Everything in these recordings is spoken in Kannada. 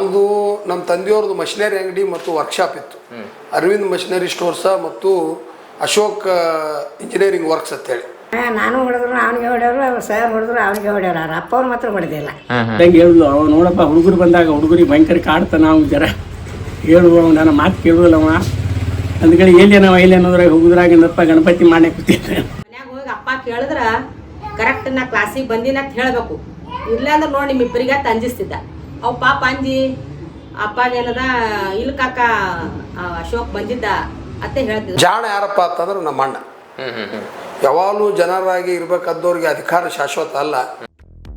ನಮ್ಮದು ನಮ್ಮ ತಂದೆಯವ್ರದ್ದು ಮಷಿನರಿ ಅಂಗಡಿ ಮತ್ತು ವರ್ಕ್ಶಾಪ್ ಇತ್ತು. ಅರವಿಂದ್ ಮಷಿನರಿ ಸ್ಟೋರ್ಸ ಮತ್ತು ಅಶೋಕ್ ಇಂಜಿನಿಯರಿಂಗ್ ವರ್ಕ್ಸ್ ಅಂತ ಹೇಳಿ. ನಾನು ಹೊಡೆದ್ರು ಅವನಿಗೆ ಅವ್ರು ಸರ್ ಹೊಡೆದ್ರು ಅವನಿಗೆ ಹೊಡೆಯವರು ಅಪ್ಪ ಅವ್ರು ಮಾತ್ರ ಹೊಡೆದಿಲ್ಲ. ಹೆಂಗೆ ಹೇಳಿದ್ಲು ಅವ ನೋಡಪ್ಪ ಹುಡುಗರು ಬಂದಾಗ ಹುಡುಗರಿಗೆ ಭಯಂಕರ ಕಾಡ್ತಾನ ನಾವು ಜರ. ಹೇಳುವ ಅವ ನನ್ನ ಮಾತು ಕೇಳುದಿಲ್ಲ ಅವ. ಅಂದ್ಕಡೆ ಎಲ್ಲಿ ನಾವು ಎಲ್ಲಿ ಅನ್ನೋದ್ರಾಗ ಹೋಗುದ್ರಾಗ ಏನಪ್ಪ ಗಣಪತಿ ಮಾಡೇ ಕೂತಿದ್ದೆ. ಮನ್ಯಾಗ ಹೋಗಿ ಅಪ್ಪ ಕೇಳಿದ್ರ ಕರೆಕ್ಟ್ ನಾ ಕ್ಲಾಸಿಗೆ ಬಂದಿನ ಅಂತ ಹೇಳ್ಬೇಕು. ಇರ್ಲಾಂದ್ರೆ ನೋಡಿ ನಿಮ್ಮ ಇಬ್ಬರಿಗೆ ಅಂತ ಅಂಜಿಸ್ತಿದ್ದ ಅವ್ ಪಾಪ ಅಂಜಿ ಅಪ್ಪಗೇನದ ಇಲ್ಲಿ ಕಾಕ ಆ, ಅಶೋಕ್ ಬಂದಿದ್ದ ಅಂತ ಹೇಳ್ತಿದ್ದ ಜಾಣ ಯಾರಪ್ಪ ಅಂತಂದ್ರೆ ನಮ್ಮ ಅಣ್ಣ. ಯಾವಾಗಲೂ ಜನರಾಗಿ ಇರಬೇಕಾದವ್ರಿಗೆ ಅಧಿಕಾರ ಶಾಶ್ವತ ಅಲ್ಲ.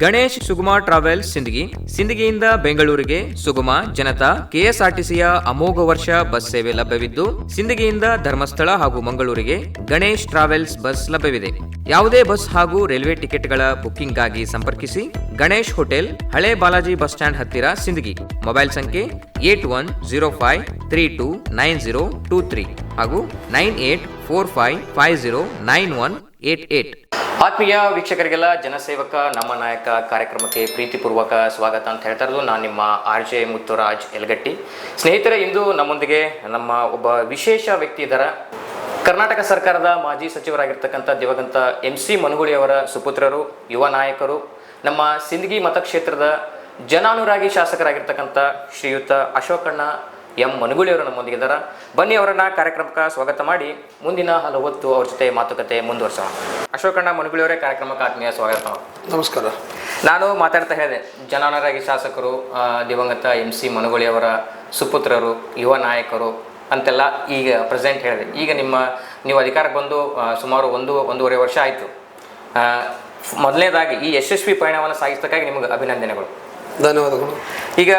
ಗಣೇಶ್ ಸುಗುಮಾ ಟ್ರಾವೆಲ್ಸ್ ಸಿಂದಗಿ. ಸಿಂದಗಿಯಿಂದ ಬೆಂಗಳೂರಿಗೆ ಸುಗುಮ ಜನತಾ ಕೆಎಸ್ಆರ್ಟಿಸಿಯ ಅಮೋಘ ವರ್ಷ ಬಸ್ ಸೇವೆ ಲಭ್ಯವಿದ್ದು, ಸಿಂದಗಿಯಿಂದ ಧರ್ಮಸ್ಥಳ ಹಾಗೂ ಮಂಗಳೂರಿಗೆ ಗಣೇಶ್ ಟ್ರಾವೆಲ್ಸ್ ಬಸ್ ಲಭ್ಯವಿದೆ. ಯಾವುದೇ ಬಸ್ ಹಾಗೂ ರೈಲ್ವೆ ಟಿಕೆಟ್ಗಳ ಬುಕ್ಕಿಂಗ್ಗಾಗಿ ಸಂಪರ್ಕಿಸಿ ಗಣೇಶ್ ಹೋಟೆಲ್, ಹಳೆ ಬಾಲಾಜಿ ಬಸ್ ಸ್ಟ್ಯಾಂಡ್ ಹತ್ತಿರ ಸಿಂದಗಿ. ಮೊಬೈಲ್ ಸಂಖ್ಯೆ eight one zero five three two nine zero two three ಹಾಗೂ nine eight four five five zero nine one eight eight. ಆತ್ಮೀಯ ವೀಕ್ಷಕರಿಗೆಲ್ಲ ಜನಸೇವಕ, ನಮ್ಮ ನಾಯಕ ಕಾರ್ಯಕ್ರಮಕ್ಕೆ ಪ್ರೀತಿಪೂರ್ವಕ ಸ್ವಾಗತ ಅಂತ ಹೇಳ್ತಾ ಇರೋದು. ನಾನು ನಿಮ್ಮ ಆರ್ ಜೆ ಮುತ್ತುರಾಜ್ ಎಲಗಟ್ಟಿ. ಸ್ನೇಹಿತರೆ, ಇಂದು ನಮ್ಮೊಂದಿಗೆ ನಮ್ಮ ಒಬ್ಬ ವಿಶೇಷ ವ್ಯಕ್ತಿ ಇದ್ದಾರೆ. ಕರ್ನಾಟಕ ಸರ್ಕಾರದ ಮಾಜಿ ಸಚಿವರಾಗಿರ್ತಕ್ಕಂಥ ದಿವಂಗತ ಎಂ ಸಿ ಮನಗುಳಿ ಅವರ ಸುಪುತ್ರರು, ಯುವ ನಾಯಕರು, ನಮ್ಮ ಸಿಂದಗಿ ಮತಕ್ಷೇತ್ರದ ಜನಾನುರಾಗಿ ಶಾಸಕರಾಗಿರ್ತಕ್ಕಂಥ ಶ್ರೀಯುತ ಅಶೋಕಣ್ಣ ಎಂ ಮನಗುಳಿ ಅವರು ನಮ್ಮೊಂದಿಗಿದ್ದಾರೆ ಬನ್ನಿ ಅವರನ್ನ ಕಾರ್ಯಕ್ರಮಕ್ಕೆ ಸ್ವಾಗತ ಮಾಡಿ ಮುಂದಿನ ಹಲವು ಹೊತ್ತು ಅವ್ರ ಜೊತೆ ಮಾತುಕತೆ ಮುಂದುವರ್ಸೋಣ. ಅಶೋಕಣ್ಣ ಮನಗುಳಿ ಅವರೇ ಕಾರ್ಯಕ್ರಮಕ್ಕೆ ಆತ್ಮೀಯ ಸ್ವಾಗತ. ನಮಸ್ಕಾರ. ನಾನು ಮಾತಾಡ್ತಾ ಹೇಳಿದೆ ಜನಾನುರಾಗಿ ಶಾಸಕರು ದಿವಂಗತ ಎಂ ಸಿ ಮನಗುಳಿ ಅವರ ಸುಪುತ್ರರು ಯುವ ನಾಯಕರು ಅಂತೆಲ್ಲ ಈಗ ಪ್ರೆಸೆಂಟ್ ಹೇಳಿದೆ. ಈಗ ನಿಮ್ಮ ನೀವು ಅಧಿಕಾರಕ್ಕೆ ಬಂದು ಸುಮಾರು ಒಂದು ಒಂದೂವರೆ ವರ್ಷ ಆಯಿತು. ಮೊದಲನೇದಾಗಿ ಈ ಯಶಸ್ವಿ ಪಯಣವನ್ನು ಸಾಗಿಸೋದಕ್ಕಾಗಿ ನಿಮಗೆ ಅಭಿನಂದನೆಗಳು. ಧನ್ಯವಾದಗಳು. ಈಗ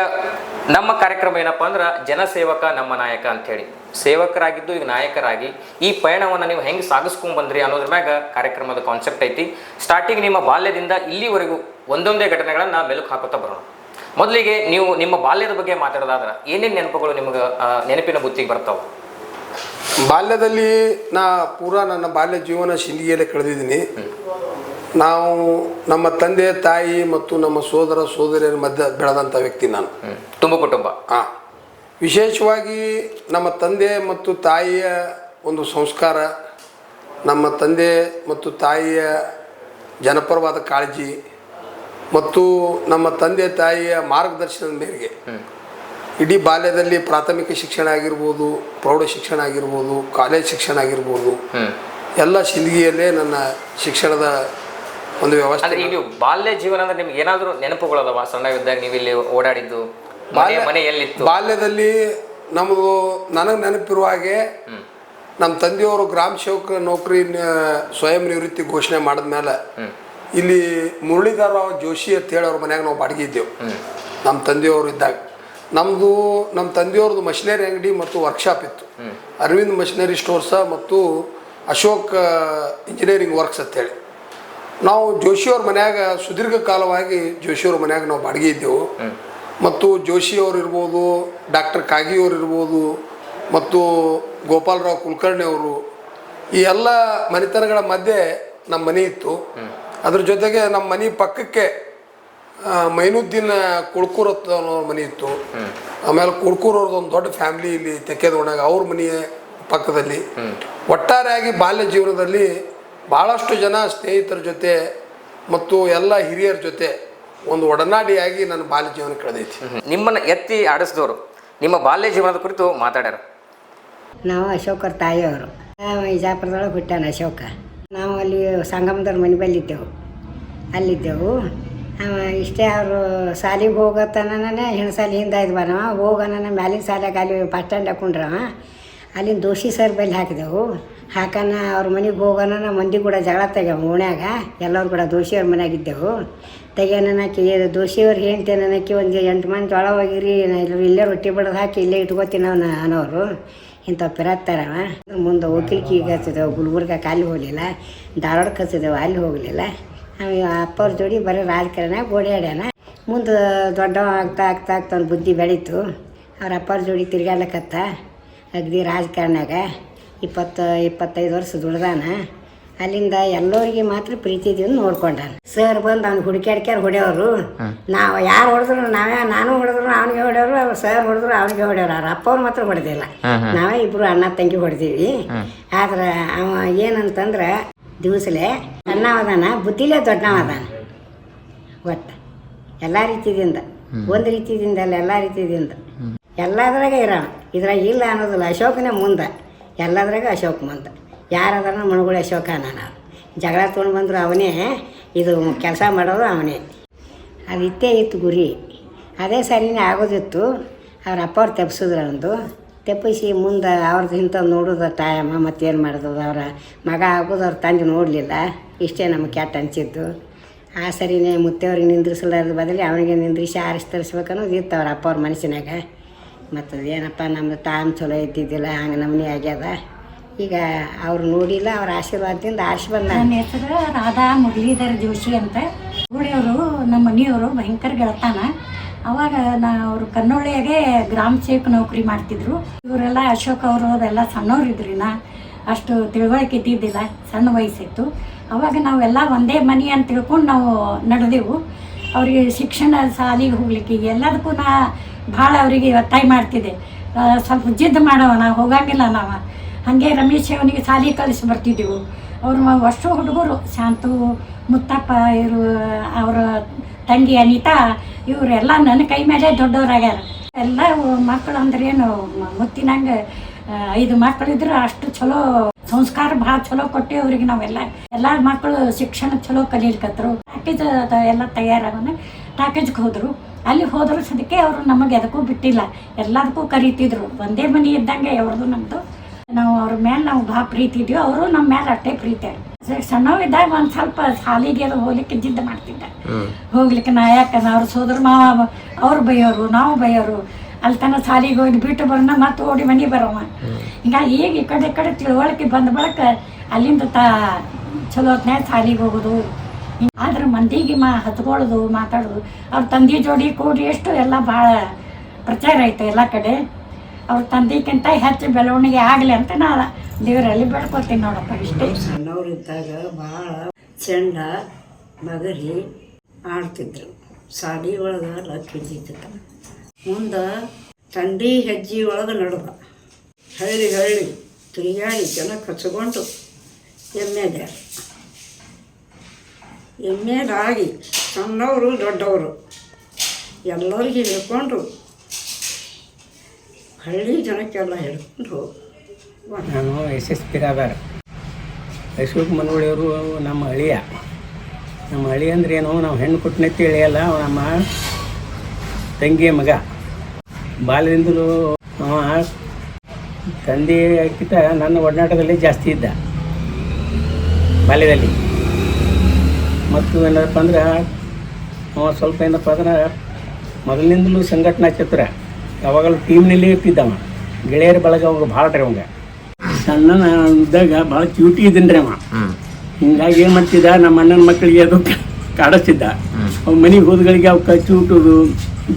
ನಮ್ಮ ಕಾರ್ಯಕ್ರಮ ಏನಪ್ಪಾ ಅಂದ್ರೆ ಜನಸೇವಕ ನಮ್ಮ ನಾಯಕ ಅಂಥೇಳಿ. ಸೇವಕರಾಗಿದ್ದು ಈಗ ನಾಯಕರಾಗಿ ಈ ಪಯಣವನ್ನು ನೀವು ಹೆಂಗೆ ಸಾಗಿಸ್ಕೊಂಡ್ ಬಂದ್ರಿ ಅನ್ನೋದ್ರ ಮ್ಯಾಗ ಕಾರ್ಯಕ್ರಮದ ಕಾನ್ಸೆಪ್ಟ್ ಐತಿ. ಸ್ಟಾರ್ಟಿಂಗ್ ನಿಮ್ಮ ಬಾಲ್ಯದಿಂದ ಇಲ್ಲಿವರೆಗೂ ಒಂದೊಂದೇ ಘಟನೆಗಳನ್ನ ಮೆಲುಕು ಹಾಕುತ್ತಾ ಬರೋಣ. ಮೊದಲಿಗೆ ನೀವು ನಿಮ್ಮ ಬಾಲ್ಯದ ಬಗ್ಗೆ ಮಾತಾಡೋದಾದ್ರೆ ಏನೇನು ನೆನಪುಗಳು ನಿಮ್ಗೆ ನೆನಪಿನ ಬುತ್ತಿಗೆ ಬರ್ತಾವೆ? ಬಾಲ್ಯದಲ್ಲಿ ನಾ ಪೂರಾ ನನ್ನ ಬಾಲ್ಯ ಜೀವನ ಶಿಂದಿಗೆಯಲ್ಲೇ ಕಳೆದಿದ್ದೀನಿ. ನಾವು ನಮ್ಮ ತಂದೆ ತಾಯಿ ಮತ್ತು ನಮ್ಮ ಸೋದರ ಸೋದರಿಯರ ಮಧ್ಯೆ ಬೆಳೆದಂಥ ವ್ಯಕ್ತಿ ನಾನು. ತುಂಬ ಕುಟುಂಬ. ಆ, ವಿಶೇಷವಾಗಿ ನಮ್ಮ ತಂದೆ ಮತ್ತು ತಾಯಿಯ ಒಂದು ಸಂಸ್ಕಾರ ನಮ್ಮ ತಂದೆ ಮತ್ತು ತಾಯಿಯ ಜನಪರವಾದ ಕಾಳಜಿ ಮತ್ತು ನಮ್ಮ ತಂದೆ ತಾಯಿಯ ಮಾರ್ಗದರ್ಶನದ ಮೇರೆಗೆ ಇಡೀ ಬಾಲ್ಯದಲ್ಲಿ ಪ್ರಾಥಮಿಕ ಶಿಕ್ಷಣ ಆಗಿರ್ಬೋದು ಪ್ರೌಢ ಶಿಕ್ಷಣ ಆಗಿರ್ಬೋದು ಕಾಲೇಜ್ ಶಿಕ್ಷಣ ಆಗಿರ್ಬೋದು ಎಲ್ಲ ಸಿಂದಗಿಯಲ್ಲೇ ನನ್ನ ಶಿಕ್ಷಣದ ಒಂದು ವ್ಯವಸ್ಥೆ ಇಲ್ಲಿ ಬಾಲ್ಯ ಜೀವನ ಅಂದ್ರೆ ನಿಮ್ಗೆ ಏನಾದರೂ ನೆನಪುಗಳದವ ಸಣ್ಣ ಇದ್ದಾಗ ನೀವು ಇಲ್ಲಿ ಓಡಾಡಿದ್ದು ಮನೆ ಬಾಲ್ಯ- ಮನೆ ಬಾಲ್ಯದಲ್ಲಿ ನಮ್ಮದು ನನಗೆ ನೆನಪಿರುವ ಹಾಗೆ ನಮ್ಮ ತಂದೆಯವರು ಗ್ರಾಮ ಸೇವಕ ನೌಕರಿ ಸ್ವಯಂ ನಿವೃತ್ತಿ ಘೋಷಣೆ ಮಾಡಿದ್ಮೇಲೆ ಇಲ್ಲಿ ಮುರಳೀಧರರಾವ್ ಜೋಶಿ ಅಂತ ಹೇಳಿ ಅವ್ರ ಮನ್ಯಾಗ ನಾವು ಬಾಡಿಗೆ ಇದ್ದೆವು. ನಮ್ಮ ತಂದೆಯವರು ಇದ್ದಾಗ. ನಮ್ಮದು ನಮ್ಮ ತಂದೆಯವ್ರದ್ದು ಮಷಿನರಿ ಅಂಗಡಿ ಮತ್ತು ವರ್ಕ್ಶಾಪ್ ಇತ್ತು. ಅರವಿಂದ್ ಮಷಿನರಿ ಸ್ಟೋರ್ಸ ಮತ್ತು ಅಶೋಕ್ ಇಂಜಿನಿಯರಿಂಗ್ ವರ್ಕ್ಸ್ ಅಂತೇಳಿ ನಾವು ಜೋಶಿಯವ್ರ ಮನ್ಯಾಗ ಸುದೀರ್ಘ ಕಾಲವಾಗಿ ಜೋಶಿಯವ್ರ ಮನ್ಯಾಗ ನಾವು ಬಾಡಿಗೆ ಇದ್ದೆವು. ಮತ್ತು ಜೋಶಿಯವ್ರು ಇರ್ಬೋದು ಡಾಕ್ಟರ್ ಕಾಗಿಯವ್ರು ಇರ್ಬೋದು ಮತ್ತು ಗೋಪಾಲರಾವ್ ಕುಲಕರ್ಣಿ ಅವರು ಈ ಎಲ್ಲ ಮನೆತನಗಳ ಮಧ್ಯೆ ನಮ್ಮ ಮನೆ ಇತ್ತು. ಅದ್ರ ಜೊತೆಗೆ ನಮ್ಮ ಮನೆ ಪಕ್ಕಕ್ಕೆ ಮೈನುದ್ದೀನ್ ಕುಳ್ಕೂರ್ ಅನ್ನೋ ಮನೆ ಇತ್ತು. ಆಮೇಲೆ ಕುಳ್ಕೂರ್ ಅವ್ರದ್ದು ಒಂದು ದೊಡ್ಡ ಫ್ಯಾಮಿಲಿ ಇಲ್ಲಿ ತೆಕ್ಕೆದೋಣಾಗ ಅವ್ರ ಮನೆಯ ಪಕ್ಕದಲ್ಲಿ. ಒಟ್ಟಾರೆಯಾಗಿ ಬಾಲ್ಯ ಜೀವನದಲ್ಲಿ ಭಾಳಷ್ಟು ಜನ ಸ್ನೇಹಿತರ ಜೊತೆ ಮತ್ತು ಎಲ್ಲ ಹಿರಿಯರ ಜೊತೆ ಒಂದು ಒಡನಾಡಿಯಾಗಿ ನನ್ನ ಬಾಲ್ಯ ಜೀವನ ಕಳೆದೈತಿ. ನಿಮ್ಮನ್ನ ಎತ್ತಿ ಆಡಿಸಿದವರು ನಿಮ್ಮ ಬಾಲ್ಯ ಜೀವನದ ಕುರಿತು ಮಾತಾಡ್ಯಾರ. ನಾವು ಅಶೋಕರ ತಾಯಿಯವರು. ವಿಜಾಪುರದೊಳಗೆ ಹುಟ್ಟಾನ ಅಶೋಕ. ನಾವು ಅಲ್ಲಿ ಸಂಗಮದವ್ರ ಮನೆ ಬಲ್ಲಿದ್ದೆವು. ಅಲ್ಲಿದ್ದೆವು. ಅವ ಇಷ್ಟೇ ಅವರು ಸಾಲಿಗೆ ಹೋಗತ್ತನೇ ಹೆಣ್ಸಾಲಿ ಹಿಂದೆ ಆಯ್ತು ಬರವ ಹೋಗನ ಮ್ಯಾಲಿನ ಸಾಲಾಗ ಅಲ್ಲಿ ಬಸ್ ಸ್ಟ್ಯಾಂಡ್ ಹಾಕೊಂಡ್ರವ. ಅಲ್ಲಿಂದ ದೋಷಿ ಸರ್ ಬಲ್ಲಿ ಹಾಕಿದೆವು. ಹಾಕನ, ಅವ್ರ ಮನೆಗೆ ಹೋಗೋಣ ಮಂದಿ ಕೂಡ ಜಗಳ ತೆಗ್ಯಾವ ಓಣ್ಯಾಗ ಎಲ್ಲರೂ ಕೂಡ ದೋಷಿಯವ್ರ ಮನ್ಯಾಗಿದ್ದೆವು. ತೆಗ್ಯಾನಕಿ ದೋಷಿಯವ್ರು ಹೇಳ್ತೇನಕಿ ಒಂದು ಎಂಟು ಮಂದಿ ಜೋಳ ಹೋಗಿರಿ ನಾ ಇಲ್ಲಿ ರೊಟ್ಟಿ ಬಡದು ಹಾಕಿ ಇಲ್ಲೇ ಇಟ್ಕೋತೀನಿ ಅವನ, ಅನ್ನೋರು. ಇಂಥ ಪಿರತ್ತಾರವ. ಮುಂದೆ ವಕೀಲಿಗೆ ಹಚ್ಚಿದೆವು, ಗುಲ್ಬರ್ಗ ಅಲ್ಲಿ ಹೋಗಲಿಲ್ಲ ಧಾರವಾಡಕ್ಕೆ ಹಚ್ಚಿದೆವು, ಅಲ್ಲಿ ಹೋಗಲಿಲ್ಲ. ಅಪ್ಪವ್ರ ಜೋಡಿ ಬರೀ ರಾಜಕಾರಣ ಓಡಾಡ್ಯಾನ ಮುಂದೆ ದೊಡ್ಡವ ಆಗ್ತಾ ಆಗ್ತಾ ಆಗ್ತಾ ಬುದ್ಧಿ ಬೆಳೀತು. ಅವ್ರ ಅಪ್ಪವ್ರ ಜೋಡಿ ತಿರ್ಗಾಡ್ಲಕ್ಕತ್ತ ಅಗ್ದಿ ರಾಜಕಾರಣಾಗ ಇಪ್ಪತ್ತು ಇಪ್ಪತ್ತೈದು ವರ್ಷ ದುಡ್ದಾನ ಅಲ್ಲಿಂದ ಎಲ್ಲರಿಗೆ ಮಾತ್ರ ಪ್ರೀತಿ ಪ್ರೀತಿದಿಂದ ನೋಡ್ಕೊಂಡಾನ. ಸರ್ ಬಂದು ಅವ್ನು ಹುಡುಕ್ಯಾಡ್ಕ್ಯಾರ ಹೊಡೆಯವರು. ನಾವು ಯಾರು ಹೊಡೆದ್ರು ನಾವೇ ನಾನು ಹೊಡೆದ್ರು ಅವನಿಗೆ ಹೊಡೆಯವರು ಸರ್ ಹೊಡೆದ್ರು ಅವ್ನಿಗೆ ಹೊಡೆಯವರು. ಅವ್ರ ಅಪ್ಪ ಅವ್ರು ಮಾತ್ರ ಹೊಡೆದಿಲ್ಲ ನಾವೇ ಇಬ್ರು ಅಣ್ಣ ತಂಗಿ ಹೊಡೆದೀವಿ. ಆದ್ರೆ ಅವ ಏನಂತಂದ್ರೆ ದಿವಸಲೇ ಅದಾನ ಬುದ್ಧಿಲೇ ದೊಡ್ಡವದಾನ. ಒಟ್ಟು ಎಲ್ಲ ರೀತಿದಿಂದ ಒಂದು ರೀತಿದಿಂದ ಅಲ್ಲ ಎಲ್ಲ ರೀತಿದಿಂದ. ಎಲ್ಲದ್ರಾಗ ಇರೋಣ ಇದ್ರಾಗ ಇಲ್ಲ ಅನ್ನೋದಿಲ್ಲ ಅಶೋಕನೇ ಮುಂದೆ. ಎಲ್ಲದ್ರಾಗ ಅಶೋಕ್ ಮಂತ್. ಯಾರಾದ್ರೂ ಮಣಗಳು ಅಶೋಕ ನಾನು. ಜಗಳ ತೊಗೊಂಡು ಬಂದರು ಅವನೇ, ಇದು ಕೆಲಸ ಮಾಡೋದು ಅವನೇ. ಅದು ಇತ್ತೇ ಗುರಿ. ಅದೇ ಸರಿನೇ ಆಗೋದಿತ್ತು. ಅವ್ರ ಅಪ್ಪ ಅವ್ರು ಅಂದು ತೆಪ್ಪಿಸಿ ಮುಂದೆ ಅವ್ರದ್ದು ಇಂಥದ್ದು ನೋಡೋದು ತಾಯಮ್ಮ, ಮತ್ತೇನು ಮಾಡೋದು? ಅವರ ಮಗ ಆಗೋದು ಅವ್ರ ತಂದೆ ನೋಡಲಿಲ್ಲ. ಇಷ್ಟೇ ನಮಗೆ ಕೆಟ್ಟ ಅನಿಸಿದ್ದು. ಆ ಸರಿನೇ ಮುತ್ತೆಯವ್ರಿಗೆ ನಿಂದ್ರಿಸಲಾರ್ದ ಬದಲಿ ಅವನಿಗೆ ನಿಂದ್ರಿಸಿ ಆರಿಸಿ ತರಿಸ್ಬೇಕನ್ನೋದು ಇತ್ತು ಅವ್ರ ಅಪ್ಪ ಅವ್ರ ಮನಸ್ಸಿನಾಗ. ಮತ್ತು ಏನಪ್ಪ ನಮ್ಮ ತಾನ್ ಚಲೋ ಇದ್ದಿದ್ದಿಲ್ಲ, ಹಂಗೆ ನಮ್ಮನೆ ಆಗ್ಯದ. ಈಗ ಅವ್ರು ನೋಡಿಲ್ಲ, ಅವ್ರ ಆಶೀರ್ವಾದದಿಂದ ಆಶೀರ್ವಾದ ನನ್ನ ಹೆಸರು ರಾಧಾ ಮುರಳೀಧರ್ ಜೋಶಿ ಅಂತ. ಹುಳಿಯವರು ನಮ್ಮ ಮನೆಯವರು ಭಯಂಕರ ಗೆಳತಾನ. ಅವಾಗ ನಾ ಅವರು ಕನ್ನೊಳ್ಳಿಯಾಗೆ ಗ್ರಾಮ ಸೇವಕ ನೌಕರಿ ಮಾಡ್ತಿದ್ರು. ಇವರೆಲ್ಲ ಅಶೋಕ್ ಅವರು, ಅದೆಲ್ಲ ಸಣ್ಣವ್ರು ಇದ್ರಿ ನಾ. ಅಷ್ಟು ತಿಳುವಳಿಕೆ ಇದ್ದಿದ್ದಿಲ್ಲ, ಸಣ್ಣ ವಯಸ್ಸಿತ್ತು. ಅವಾಗ ನಾವೆಲ್ಲ ಒಂದೇ ಮನೆ ಅಂತ ತಿಳ್ಕೊಂಡು ನಾವು ನಡೆದೆವು. ಅವರಿಗೆ ಶಿಕ್ಷಣ ಸಾಲಿಗೆ ಹೋಗ್ಲಿಕ್ಕೆ ಎಲ್ಲದಕ್ಕೂ ನಾ ಭಾಳ ಅವರಿಗೆ ಒತ್ತಾಯ ಮಾಡ್ತಿದ್ದೆ. ಸ್ವಲ್ಪ ಜಿದ್ದು ಮಾಡವ ನಾವು ಹೋಗಂಗಿಲ್ಲ ನಾವು. ಹಾಗೆ ರಮೇಶ್ ಅವನಿಗೆ ಸಾಲಿ ಕಳಿಸಿ ಬರ್ತಿದ್ದೆವು. ಅವರು ಅಷ್ಟು ಹುಡುಗರು, ಶಾಂತು, ಮುತ್ತಪ್ಪ, ಇವರು, ಅವರ ತಂಗಿ ಅನಿತಾ, ಇವರೆಲ್ಲ ನನ್ನ ಕೈ ಮೇಲೆ ದೊಡ್ಡವರಾಗ್ಯಾರ. ಎಲ್ಲ ಮಕ್ಕಳು ಅಂದ್ರೆ ಏನು, ಮುತ್ತಿನಂಗೆ ಐದು ಮಕ್ಕಳಿದ್ರು ಅಷ್ಟು ಚಲೋ, ಸಂಸ್ಕಾರ ಭಾಳ ಚಲೋ ಕೊಟ್ಟು ಅವ್ರಿಗೆ ನಾವೆಲ್ಲ. ಎಲ್ಲ ಮಕ್ಕಳು ಶಿಕ್ಷಣ ಚಲೋ ಕಲಿಲಿಕತ್ತರು ಪ್ಯಾಕೇಜ್ ಎಲ್ಲ ತಯಾರಾಗೋಣ. ಪ್ಯಾಕೇಜ್ಗೆ ಹೋದರು. ಅಲ್ಲಿ ಹೋದರೂ ಸದಕ್ಕೆ ಅವರು ನಮಗೆ ಎದಕ್ಕೂ ಬಿಟ್ಟಿಲ್ಲ. ಎಲ್ಲದಕ್ಕೂ ಕರೀತಿದ್ರು. ಒಂದೇ ಮನೆ ಇದ್ದಂಗೆ ಅವ್ರದ್ದು ನಮ್ಮದು ನಾವು ಅವ್ರ ಮೇಲೆ ನಾವು ಭಾಳ ಪ್ರೀತಿ ಇದೀವಿ. ಅವರು ನಮ್ಮ ಮೇಲೆ ಅಷ್ಟೇ ಪ್ರೀತಿ ಸಣ್ಣವಿದ್ದಾಗ ಒಂದು ಸ್ವಲ್ಪ ಶಾಲಿಗೆ ಅದು ಹೋಗ್ಲಿಕ್ಕೆ ಜಿದ್ದ ಮಾಡ್ತಿದ್ದೆ. ಹೋಗ್ಲಿಕ್ಕೆ ನಾ ಯಾಕಂದ್ರೆ ಅವ್ರ ಸೋದರ ಮಾವ ಅವ್ರು ಬೈಯೋರು ನಾವು ಬೈಯೋರು. ಅಲ್ಲಿ ತನ ಶಾಲಿಗೆ ಹೋಗಿ ಬಿಟ್ಟು ಬರೋಣ ಮತ್ತೆ ಓಡಿ ಮನೆ ಬರೋವ. ಹಿಂಗ ಈಗ ಈ ಕಡೆ ಈ ಕಡೆ ತಿಳುವಳಿಕೆ ಬಂದ ಬಳಕ ಅಲ್ಲಿಂದ ತಾ ಚಲೋ ಹೊತ್ನ್ಯಾಗ ಶಾಲಿಗೆ ಹೋಗೋದು. ಆದ್ರೆ ಮಂದಿಗೆ ಮಾ ಹತ್ಕೊಳ್ಳೋದು, ಮಾತಾಡೋದು. ಅವ್ರ ತಂದೆ ಜೋಡಿ ಕೂಡಿ ಎಷ್ಟು ಎಲ್ಲ ಭಾಳ ಪ್ರಚಾರ ಐತೆ ಎಲ್ಲ ಕಡೆ. ಅವ್ರ ತಂದೆಗಿಂತ ಹೆಚ್ಚು ಬೆಳವಣಿಗೆ ಆಗಲಿ ಅಂತ ನಾ ದೇವರಲ್ಲಿ ಬೆಳ್ಕೊತೀನಿ ನೋಡಪ್ಪ ಇಷ್ಟೇ. ಸಣ್ಣವರಿದ್ದಾಗ ಭಾಳ ಚೆಂಡ, ಮಗರಿ ಆಡ್ತಿದ್ರು. ಸಾಲಿ ಒಳಗೆ ಲಕ್ ಮುಂದೆ ತಂಡಿ ಹೆಜ್ಜೆ ಒಳಗೆ ನಡೆದ ಹಳ್ಳಿ ಹಳ್ಳಿ ತಿರುಗಾಡಿ ಜನ ಕಚ್ಕೊಂಡು ಎಮ್ಮೆದೆ ಎಮ್ಮೆದಾಗಿ ಸಣ್ಣವರು, ದೊಡ್ಡವರು. ಎಲ್ಲರಿಗೆ ಹಿಡ್ಕೊಂಡು ಹಳ್ಳಿ ಜನಕ್ಕೆಲ್ಲ ಹಿಡ್ಕೊಂಡು ನಾನು ಎಸ್ ಎಸ್ ಬಿರಾದಾರ ಅಶೋಕ್ ಮನವಳಿಯವರು ನಮ್ಮ ಅಳಿಯ ನಮ್ಮ ಅಳಿ ಅಂದ್ರೆ ಏನು? ನಾವು ಹೆಣ್ಣು ಕೊಟ್ಟನೆತ್ತಿ ಅಳಿಯಲ್ಲ ನಮ್ಮ ತಂಗಿಯ ಮಗ. ಬಾಲ್ಯದಿಂದಲೂ ಅವ ತಂದೆಗಿಂತ ನನ್ನ ಒಡನಾಟದಲ್ಲಿ ಜಾಸ್ತಿ ಇದ್ದ. ಬಾಲ್ಯದಲ್ಲಿ. ಮತ್ತು ಏನಪ್ಪ ಅಂದ್ರೆ ಅವ ಸ್ವಲ್ಪ ಏನಪ್ಪ ಅಂದ್ರೆ ಮೊದಲಿನಿಂದಲೂ ಸಂಘಟನಾ ಚಿತ್ರ ಯಾವಾಗಲೂ ಟೀಮ್ನಲ್ಲಿ ಇರ್ತಿದ್ದವ. ಗೆಳೆಯರ ಬಳಗ ಅವಾಗ ಭಾಳ ರೀ ಅವಂಗ. ಸಣ್ಣ ಇದ್ದಾಗ ಭಾಳ ಕ್ಯೂಟಿ ಇದ್ದೀನಿ ಅವ. ಹಿಂಗಾಗಿ ಏನು ಮಾಡ್ತಿದ್ದ ನಮ್ಮ ಅಣ್ಣನ ಮಕ್ಕಳಿಗೆ ಅದು ಕಾಡಿಸ್ತಿದ್ದ. ಅವ್ ಮನೆಗೆ ಹೋದ್ಗಳಿಗೆ ಅವು ಕಚ್ಚಿ ಹುಟ್ಟೋದು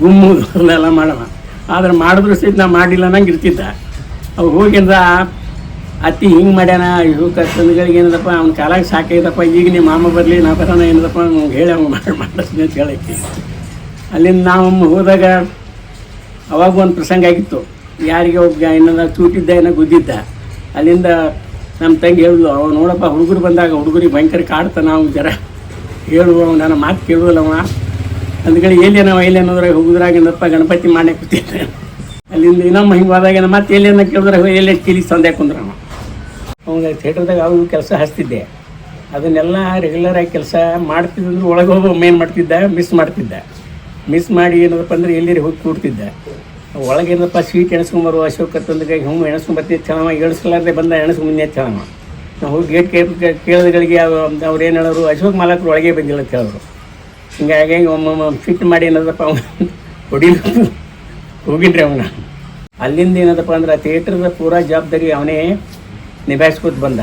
ಗುಮ್ಮುದು ಅದನ್ನೆಲ್ಲ ಮಾಡವ. ಆದ್ರೆ ಮಾಡಿದ್ರು ಸಹಿತ ನಾ ಮಾಡಿಲ್ಲ ನಂಗೆ ಇರ್ತಿದ್ದ. ಅವು ಹೋಗಿಂದ ಅತ್ತಿ ಹಿಂಗೆ ಮಾಡ್ಯಾನ ಇವು ಕತ್ತಂದ್ಗಳಿಗೆ ಏನದಪ್ಪ, ಅವ್ನ ಕಾಲಾಗ ಸಾಕೈತಪ್ಪ ಈಗ ನಿಮ್ಮ ಮಾಮ ಬರಲಿ, ನಾ ಬರೋಣ ಏನದಪ್ಪ ಅವ್ನಿಗೆ ಹೇಳಿ ಅವ್ನು ಮಾಡಿ ಅಂತ ಹೇಳಕ್ಕೆ ಅಲ್ಲಿಂದ ನಾವು ಹೋದಾಗ ಅವಾಗ ಒಂದು ಪ್ರಸಂಗ ಆಗಿತ್ತು. ಯಾರಿಗೆ ಒಬ್ಬ ಏನದ ಚೂಟಿದ್ದ ಏನೋ ಗುದ್ದಿದ್ದ. ಅಲ್ಲಿಂದ ನಮ್ಮ ತಂಗಿ ಹೇಳಿದ್ಲು, ಅವ ನೋಡಪ್ಪ, ಹುಡುಗರು ಬಂದಾಗ ಹುಡುಗರಿಗೆ ಭಯಂಕರ ಕಾಡ್ತ, ನಾವು ಜರ ಹೇಳುವ ನನ್ನ ಮಾತು ಕೇಳುವಲ್ಲ ಅವ ಎಲ್ಲಿ ಎಲ್ಲೇನವ ಎಲ್ಲೇನೋದ್ರಾಗ ಏನಪ್ಪ ಗಣಪತಿ ಮಾಡಿ ಕೂತಿದ್ದೆ? ಅಲ್ಲಿಂದ ಇನ್ನೊಮ್ಮೆ ಹಿಂಗೆ ಹೋದಾಗ ಮತ್ತೆ ಎಲ್ಲೇನ ಕೇಳಿದ್ರೆ ಎಲ್ಲೇ? ಕಿಲಿ ಕುಂದ್ರ ಕುಂದ್ರವ ಅವಾಗ ಥಿಯೇಟ್ರ್ದಾಗ ಅವು ಕೆಲಸ ಹಚ್ತಿದ್ದೆ. ಅದನ್ನೆಲ್ಲ ರೆಗ್ಯುಲರ್ ಆಗಿ ಕೆಲಸ ಮಾಡ್ತಿದ್ದಂದ್ರೆ ಒಳಗೆ ಹೋಗಿ ಏನು ಮಾಡ್ತಿದ್ದ? ಮಿಸ್ ಮಾಡ್ತಿದ್ದ. ಮಿಸ್ ಮಾಡಿ ಏನದಪ್ಪ ಅಂದ್ರೆ ಎಲ್ಲಿರಿ ಹೋಗಿ ಕೂಡ್ತಿದ್ದ. ಒಳಗೆ ಏನಪ್ಪ ಸ್ವೀಟ್ ಎಣಸ್ಕೊಂಬರು ಅಶೋಕ್ ತಂದಗಾಗಿ ಹ್ಞೂ ಎಣಸ್ಕೊಂಬರ್ತಿ ಚೆನ್ನಾಗಿ ಎಣಿಸ್ಲಾರ್ದೆ ಬಂದ ಎಣಸ್ಕೊಂಬಂದೆ ಚೆನ್ನಾಗ ನಾವು ಹೋಗಿ ಗೇಟ್ ಕೇ ಕೇಳಿದಗಳಿಗೆ ಅವ್ರು ಏನು ಹೇಳೋರು, ಅಶೋಕ್ ಮಾಲಕರು ಒಳಗೆ ಬಂದಿಲ್ಲ ಅಂತ ಹೇಳೋರು. ಹಿಂಗಾಗಿ ಒಮ್ಮೊಮ್ಮೆ ಫಿಟ್ ಮಾಡಿ ಏನದಪ್ಪ ಅವನು ಹೊಡಿ ಹೋಗಿನ್ರಿ ಅವನ. ಅಲ್ಲಿಂದ ಏನದಪ್ಪ ಅಂದ್ರೆ ಆ ಥಿಯೇಟ್ರದ ಪೂರಾ ಜವಾಬ್ದಾರಿ ಅವನೇ ನಿಭಾಯಿಸ್ಕೊತ ಬಂದ.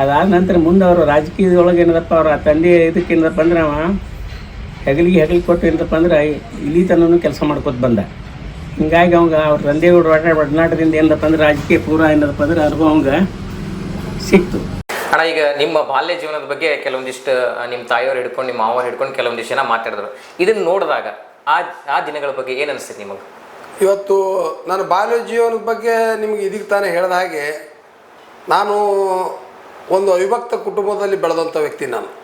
ಅದಾದ ನಂತರ ಮುಂದೆ ಅವರು ರಾಜಕೀಯದೊಳಗೆ ಏನದಪ್ಪ ಅವ್ರ ತಂದೆ ಇದಕ್ಕೆ ಏನದಪ್ಪ ಅಂದ್ರೆ ಅವ ಹೆಗಲಿಗೆ ಹೆಗಲಿಗೆ ಕೊಟ್ಟು ಏನದಪ್ಪ ಅಂದ್ರೆ ಇಲ್ಲಿ ತನೂ ಕೆಲಸ ಮಾಡ್ಕೊತ ಬಂದ. ಹಿಂಗಾಗಿ ಅವಂಗ ಅವ್ರ ತಂದೆ ಒಡ ಒಡನಾಟದಿಂದ ಏನದಪ್ಪ ಅಂದ್ರೆ ರಾಜಕೀಯ ಪೂರ ಏನದಪ್ಪ ಅಂದ್ರೆ ಅನುಭವ ಅವಂಗ ಸಿಕ್ತು. ಅಣ್ಣ ಈಗ ನಿಮ್ಮ ಬಾಲ್ಯ ಜೀವನದ ಬಗ್ಗೆ ಕೆಲವೊಂದಿಷ್ಟು ನಿಮ್ಮ ತಾಯಿಯವ್ರು ಹಿಡ್ಕೊಂಡು ನಿಮ್ಮ ಮಾವರು ಹಿಡ್ಕೊಂಡು ಕೆಲವೊಂದಿಷ್ಟು ಜನ ಮಾತಾಡಿದ್ರು. ಇದನ್ನು ನೋಡಿದಾಗ ಆ ಆ ದಿನಗಳ ಬಗ್ಗೆ ಏನು ಅನಿಸ್ತೈತೆ ನಿಮಗೆ? ಇವತ್ತು ನಾನು ಬಾಲ್ಯ ಜೀವನದ ಬಗ್ಗೆ ನಿಮಗೆ ಇದಕ್ಕೆ ತಾನೇ ಹೇಳಿದ ಹಾಗೆ ನಾನು ಒಂದು ಅವಿಭಕ್ತ ಕುಟುಂಬದಲ್ಲಿ ಬೆಳೆದಂಥ ವ್ಯಕ್ತಿ ನಾನು.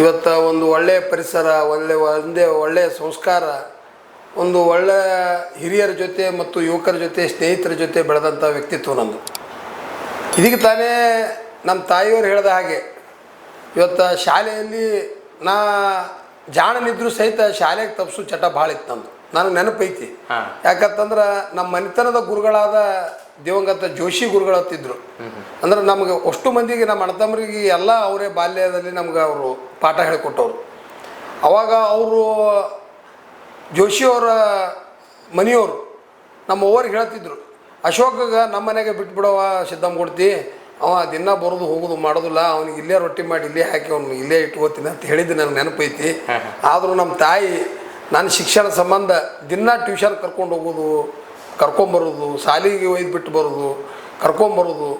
ಇವತ್ತು ಒಂದು ಒಳ್ಳೆಯ ಪರಿಸರ ಒಳ್ಳೆಯ ಒಂದೇ ಒಳ್ಳೆಯ ಸಂಸ್ಕಾರ ಒಂದು ಒಳ್ಳೆಯ ಹಿರಿಯರ ಜೊತೆ ಮತ್ತು ಯುವಕರ ಜೊತೆ ಸ್ನೇಹಿತರ ಜೊತೆ ಬೆಳೆದಂಥ ವ್ಯಕ್ತಿತ್ವ ನಂದು. ಇದೀಗ ತಾನೇ ನಮ್ಮ ತಾಯಿಯವರು ಹೇಳಿದ ಹಾಗೆ ಇವತ್ತು ಶಾಲೆಯಲ್ಲಿ ನಾ ಜಾಣನಿದ್ರೂ ಸಹಿತ ಶಾಲೆಗೆ ತಪ್ಸು ಚಟ ಭಾಳ ಇತ್ತು ನಂದು. ನನಗೆ ನೆನಪೈತಿ. ಯಾಕಂತಂದ್ರೆ ನಮ್ಮ ಮನೆತನದ ಗುರುಗಳಾದ ದಿವಂಗತ ಜೋಶಿ ಗುರುಗಳು ಹತ್ತಿದ್ರು. ಅಂದ್ರೆ ನಮ್ಗೆ ಅಷ್ಟು ಮಂದಿಗೆ ನಮ್ಮ ಅಣ್ಣತಮ್ಮರಿಗೆ ಎಲ್ಲ ಅವರೇ ಬಾಲ್ಯದಲ್ಲಿ ನಮ್ಗೆ ಅವರು ಪಾಠ ಹೇಳಿಕೊಟ್ಟವ್ರು. ಅವಾಗ ಅವರು ಜೋಶಿಯವರ ಮನೆಯವರು ನಮ್ಮ ಅವ್ರಿಗೆ ಹೇಳ್ತಿದ್ರು ಅಶೋಕಗೆ ನಮ್ಮ ಮನೆಗೆ ಬಿಟ್ಬಿಡವ ಸಿದ್ಧಮ್ ಕೊಡ್ತಿ ಅವ ದಿನ ಬರೋದು ಹೋಗೋದು ಮಾಡೋದಿಲ್ಲ ಅವ್ನಿಗೆ ಇಲ್ಲೇ ರೊಟ್ಟಿ ಮಾಡಿ ಇಲ್ಲೇ ಹಾಕಿ ಅವ್ನು ಇಲ್ಲೇ ಇಟ್ಕೋತೀನಿ ಅಂತ ಹೇಳಿದ್ದು ನನಗೆ ನೆನಪೈತಿ ಆದರೂ ನಮ್ಮ ತಾಯಿ ನನ್ನ ಶಿಕ್ಷಣ ಸಂಬಂಧ ದಿನ ಟ್ಯೂಷನ್ ಕರ್ಕೊಂಡು ಹೋಗೋದು ಕರ್ಕೊಂಬರೋದು, ಸಾಲಿಗೆ ಒಯ್ದು ಬಿಟ್ಟು ಬರೋದು, ಕರ್ಕೊಂಬರೋದು,